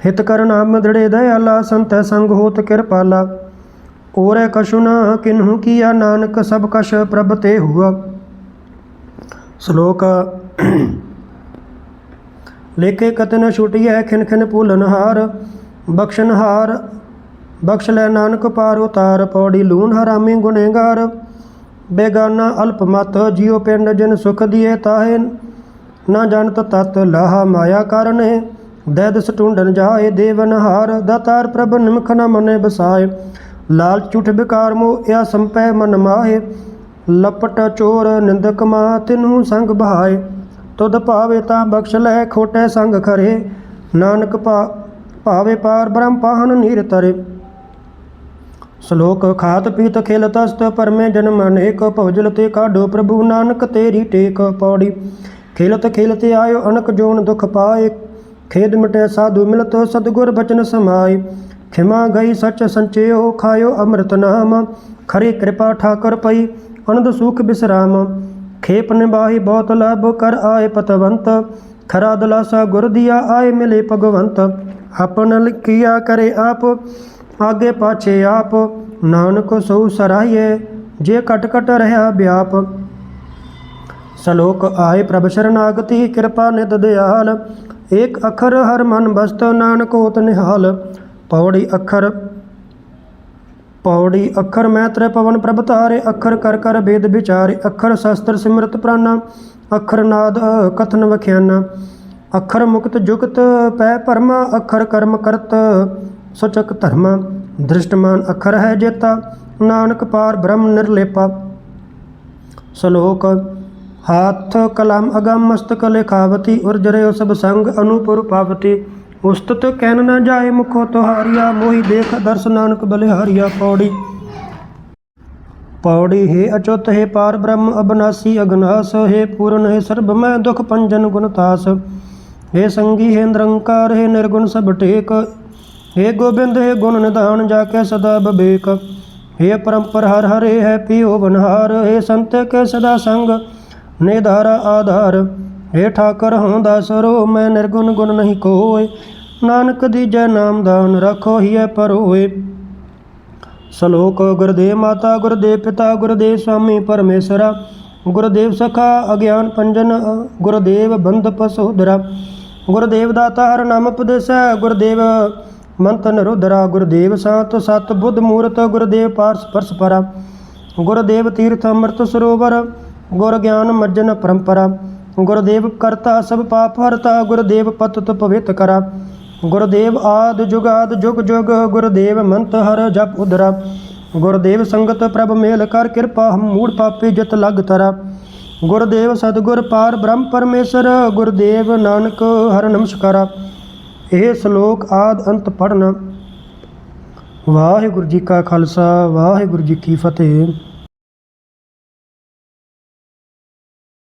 ਹਿਤ ਕਰਨ ਆਮਦੜੇ ਦਇਆਲਾ, ਸੰਤੈ ਸੰਗ ਹੋਤ ਕਿਰਪਾਲਾ। ਔਰੈ ਕਛੁ ਨਾ ਕਿਨਹੂ ਕੀਆ, ਨਾਨਕ ਸਭ ਕਛ ਪ੍ਰਭ ਤੇ ਹੁਆ। ਸ਼ਲੋਕ। ਲੇਕੇ ਕਤਨ ਛੁਟਿਐ ਖਿਨ ਖਿਨ ਭੂਲਨ ਹਾਰ ਬਖਸ਼ ਲੈ ਨਾਨਕ ਪਾਰ ਉਤਾਰ, ਪੌੜੀ ਲੂਣ ਹਰਾਮੀ ਗੁਨੇਗਾਰ। ਬੇਗਾਨਾ ਅਲਪ ਮਤ, ਜਿਉ ਪਿੰਡ ਜਿਨ ਸੁਖ ਦੀਏ ਤਾਹੇ, ਨਾ ਜਾਣਤ ਤਤ ਲਾਹਾ ਮਾਇਆ ਕਰਨੇ। ਦੈਦ ਸਟੁੰਡਨ ਜਾਏ ਦੇਵਨਹਾਰ ਦਾਤਾਰ ਪ੍ਰਭ ਨਿਮਖ ਨ ਮਨੇ ਬਸਾਏ। ਲਾਲ ਝੂਠ ਬਿਕਾਰ ਮੋ ਇਹ ਸੰਪੈ ਮਨ ਮਾਹੇ। ਲਪਟ ਚੋਰ ਨਿੰਦਕ ਮਾ ਤਿਨੂ ਸੰਗ ਬਹਾਏ। ਤੁਧ ਭਾਵੇ ਤਾਂ ਬਖਸ਼ ਲੈ ਖੋਟੇ ਸੰਗ ਖਰੇ। ਨਾਨਕ ਭਾ, ਭਾਵੇ ਪਾਰ ਬ੍ਰਹਮ ਪਾਹਨ ਨੀਰ ਤਰੇ। ਸ਼ਲੋਕ ਖਾਤ ਪੀਤ ਖੇਲ ਤਸਤ ਪਰਮੇ ਜਨਮ ਅਨੇਕ ਭਵਜਲ ਤੇ ਕਾਢੋ ਪ੍ਰਭੂ ਨਾਨਕ ਤੇਰੀ ਟੇਕ ਪੌੜੀ। ਖੇਲਤ ਖੇਲਤ ਆਇਓ ਅਨਕ ਜੋਨ ਦੁਖ ਪਾਏ। ਖੇਦ ਮਿਟੇ ਸਾਧੂ ਮਿਲਤ ਸਤਗੁਰ ਬਚਨ ਸਮਾਏ। ਖਿਮਾ ਗਈ ਸਚ ਸੰਚਿਓ, ਖਾਇਓ ਅੰਮ੍ਰਿਤ ਨਾਮ। ਖਰੀ ਕਿਰਪਾ ਠਾਕੁਰ ਪਈ। ਅਨੰਦ ਸੁਖ ਬਿਸਰਾਮ। ਖੇਪ ਨਿਬਾਹੀ ਬਹੁਤ ਲਾਭ ਕਰ ਆਏ ਪਤਵੰਤ। ਖਰਾ ਦਲਾਸਾ ਗੁਰ ਦਿਆ ਆਏ ਮਿਲੇ ਭਗਵੰਤ। ਆਪਨ ਲਿਖਿਆ ਕਰੇ ਆਪ, ਆਗੇ ਪਾਛੇ ਆਪ। ਨਾਨਕ ਸੋ ਸਰਾਈਏ ਜੇ ਕਟ ਕਟ ਰਹਾ ਵਿਆਪ। ਸ਼ਲੋਕ ਆਏ ਪ੍ਰਭ ਸ਼ਰਨਾਗਤੀ, ਕਿਰਪਾ ਨਿਤ ਦਿਆਲ। ਏਕ ਅਖਰ ਹਰ ਮਨ ਬਸਤ, ਨਾਨਕ ਹੋਤ ਨਿਹਾਲ। ਪੌੜੀ ਅਖਰ ਪੌੜੀ, ਅੱਖਰ ਮੈਂ ਤ੍ਰੈ ਪਵਨ ਪ੍ਰਭ ਧਾਰੇ, ਅੱਖਰ ਕਰ ਕਰ ਵੇਦ ਵਿਚਾਰੇ, ਅੱਖਰ ਸ਼ਸਤਰ ਸਿਮਰਤ ਪ੍ਰਾਨਾ, ਅੱਖਰ ਨਾਦ ਕਥਨ ਵਖਿਆਨਾ, ਅੱਖਰ ਮੁਕਤ ਜੁਗਤ ਪੈ ਪਰਮਾ, ਅੱਖਰ ਕਰਮ ਕਰਤ ਸਚਕ ਧਰਮਾ, ਦ੍ਰਿਸ਼ਟਮਾਨ ਅੱਖਰ ਹੈ ਜੇਤਾ, ਨਾਨਕ ਪਾਰ ਬ੍ਰਹਮ ਨਿਰਲੇਪਾ। ਸ਼ਲੋਕ, ਹਾਥ ਕਲਮ ਅਗਮ ਮਸਤਕ ਲਿਖਾਵਤੀ, ਉਰਜਰੇ ਸਭ ਸੰਗ ਅਨੂਪੁਰ ਪਾਵਤੀ। ਉਸਤਤ ਕਹਿਨ ਨਾ ਜਾਏ ਮੁਖੋ ਤੁਹਾਰੀਆ, ਮੋਹੀ ਦੇਖ ਦਰਸ ਨਾਨਕ ਬਲਿਹਾਰੀਆ ਪੌੜੀ। ਪੌੜੀ ਹੈ ਅਚੁੱਤ ਹੈ ਪਾਰ ਬ੍ਰਹਮ, ਅਬਨਾਸੀ ਅਗਨਾਸ, ਹੈ ਪੂਰਨ, ਹੈ ਸਰਬ, ਮੈਂ ਦੁਖ ਪੰਜਨ ਗੁਣਤਾਸ ਹੈ ਸੰਗੀ, ਹੈ ਨਿਰੰਕਾਰ, ਹੈ ਨਿਰਗੁਣ ਸਭ ਟੇਕ। ਹੈ ਗੋਬਿੰਦ, ਹੈ ਗੁਣ ਨਿਧਾਨ, ਜਾ ਕੇ ਸਦਾ ਬਬੇਕ ਹੈ ਪਰੰਪਰ ਹਰ ਹਰੇ, ਹੈ ਪੀਓ ਬਨਹਾਰ। ਹੈ ਸੰਤ ਕੇ ਸਦਾ ਸੰਗ, ਨਿਧਾਰ ਆਧਾਰ। ਹੈ ਠਾਕਰ ਹੋਂਦਾ ਸਰੋ ਮੈਂ ਨਿਰਗੁਣ ਗੁਣ ਨਹੀਂ ਕੋਇ ਨਾਨਕ ਦੀ ਜੈ ਨਾਮ ਦਾਨ ਰੱਖੋ ਹੀ ਹੀਐ ਪਰੋਏ ਸ਼ਲੋਕ, ਗੁਰਦੇਵ ਮਾਤਾ, ਗੁਰਦੇਵ ਪਿਤਾ, ਗੁਰਦੇਵ ਸਵਾਮੀ ਪਰਮੇਸ਼ਰਾ। ਗੁਰਦੇਵ ਸਖਾ, ਅਗਿਆਨ ਪੰਜਨ, ਗੁਰਦੇਵ ਬੰਧਪ ਸੋਦਰਾ ਗੁਰਦੇਵ ਦਾਤਾ ਹਰ ਨਾਮ ਉਪਦੇਸੈ, ਗੁਰਦੇਵ ਮੰਤ ਨਿਰੁਦਰਾ ਗੁਰਦੇਵ ਸਾਤ, ਸਤ ਬੁੱਧ ਮੂਰਤ, ਗੁਰਦੇਵ ਪਾਰਸ ਪਰਸਪਰਾ ਗੁਰਦੇਵ ਤੀਰਥ ਅੰਮ੍ਰਿਤ ਸਰੋਵਰ, ਗੁਰ ਗਿਆਨ ਮੱਜਨ ਪਰੰਪਰਾ। ਗੁਰਦੇਵ ਕਰਤਾ ਸਭ ਪਾਪ ਹਰਤਾ ਗੁਰਦੇਵ ਪਤਿਤ ਪਵਿੱਤ ਕਰਾ ਗੁਰਦੇਵ ਆਦ ਜੁਗਾਦ ਜੁਗ ਜੁਗ ਗੁਰਦੇਵ ਮੰਤ ਹਰ ਜਪ ਉਦਰਾ ਗੁਰਦੇਵ ਸੰਗਤ ਪ੍ਰਭ ਮੇਲ ਕਰ ਕਿਰਪਾ ਹਮ ਮੂੜ ਪਾਪੀ ਜਿਤ ਲਗ ਤਰਾ ਗੁਰਦੇਵ ਸਤਗੁਰ ਪਾਰ ਬ੍ਰਹਮ ਪਰਮੇਸ਼ਰ ਗੁਰਦੇਵ ਨਾਨਕ ਹਰ ਨਮਸਕਾਰਾ ਇਹ ਸ਼ਲੋਕ ਆਦ ਅੰਤ ਪੜਨ ਵਾਹਿਗੁਰੂ ਜੀ ਕਾ ਖਾਲਸਾ ਵਾਹਿਗੁਰੂ ਜੀ ਕੀ ਫਤਿਹ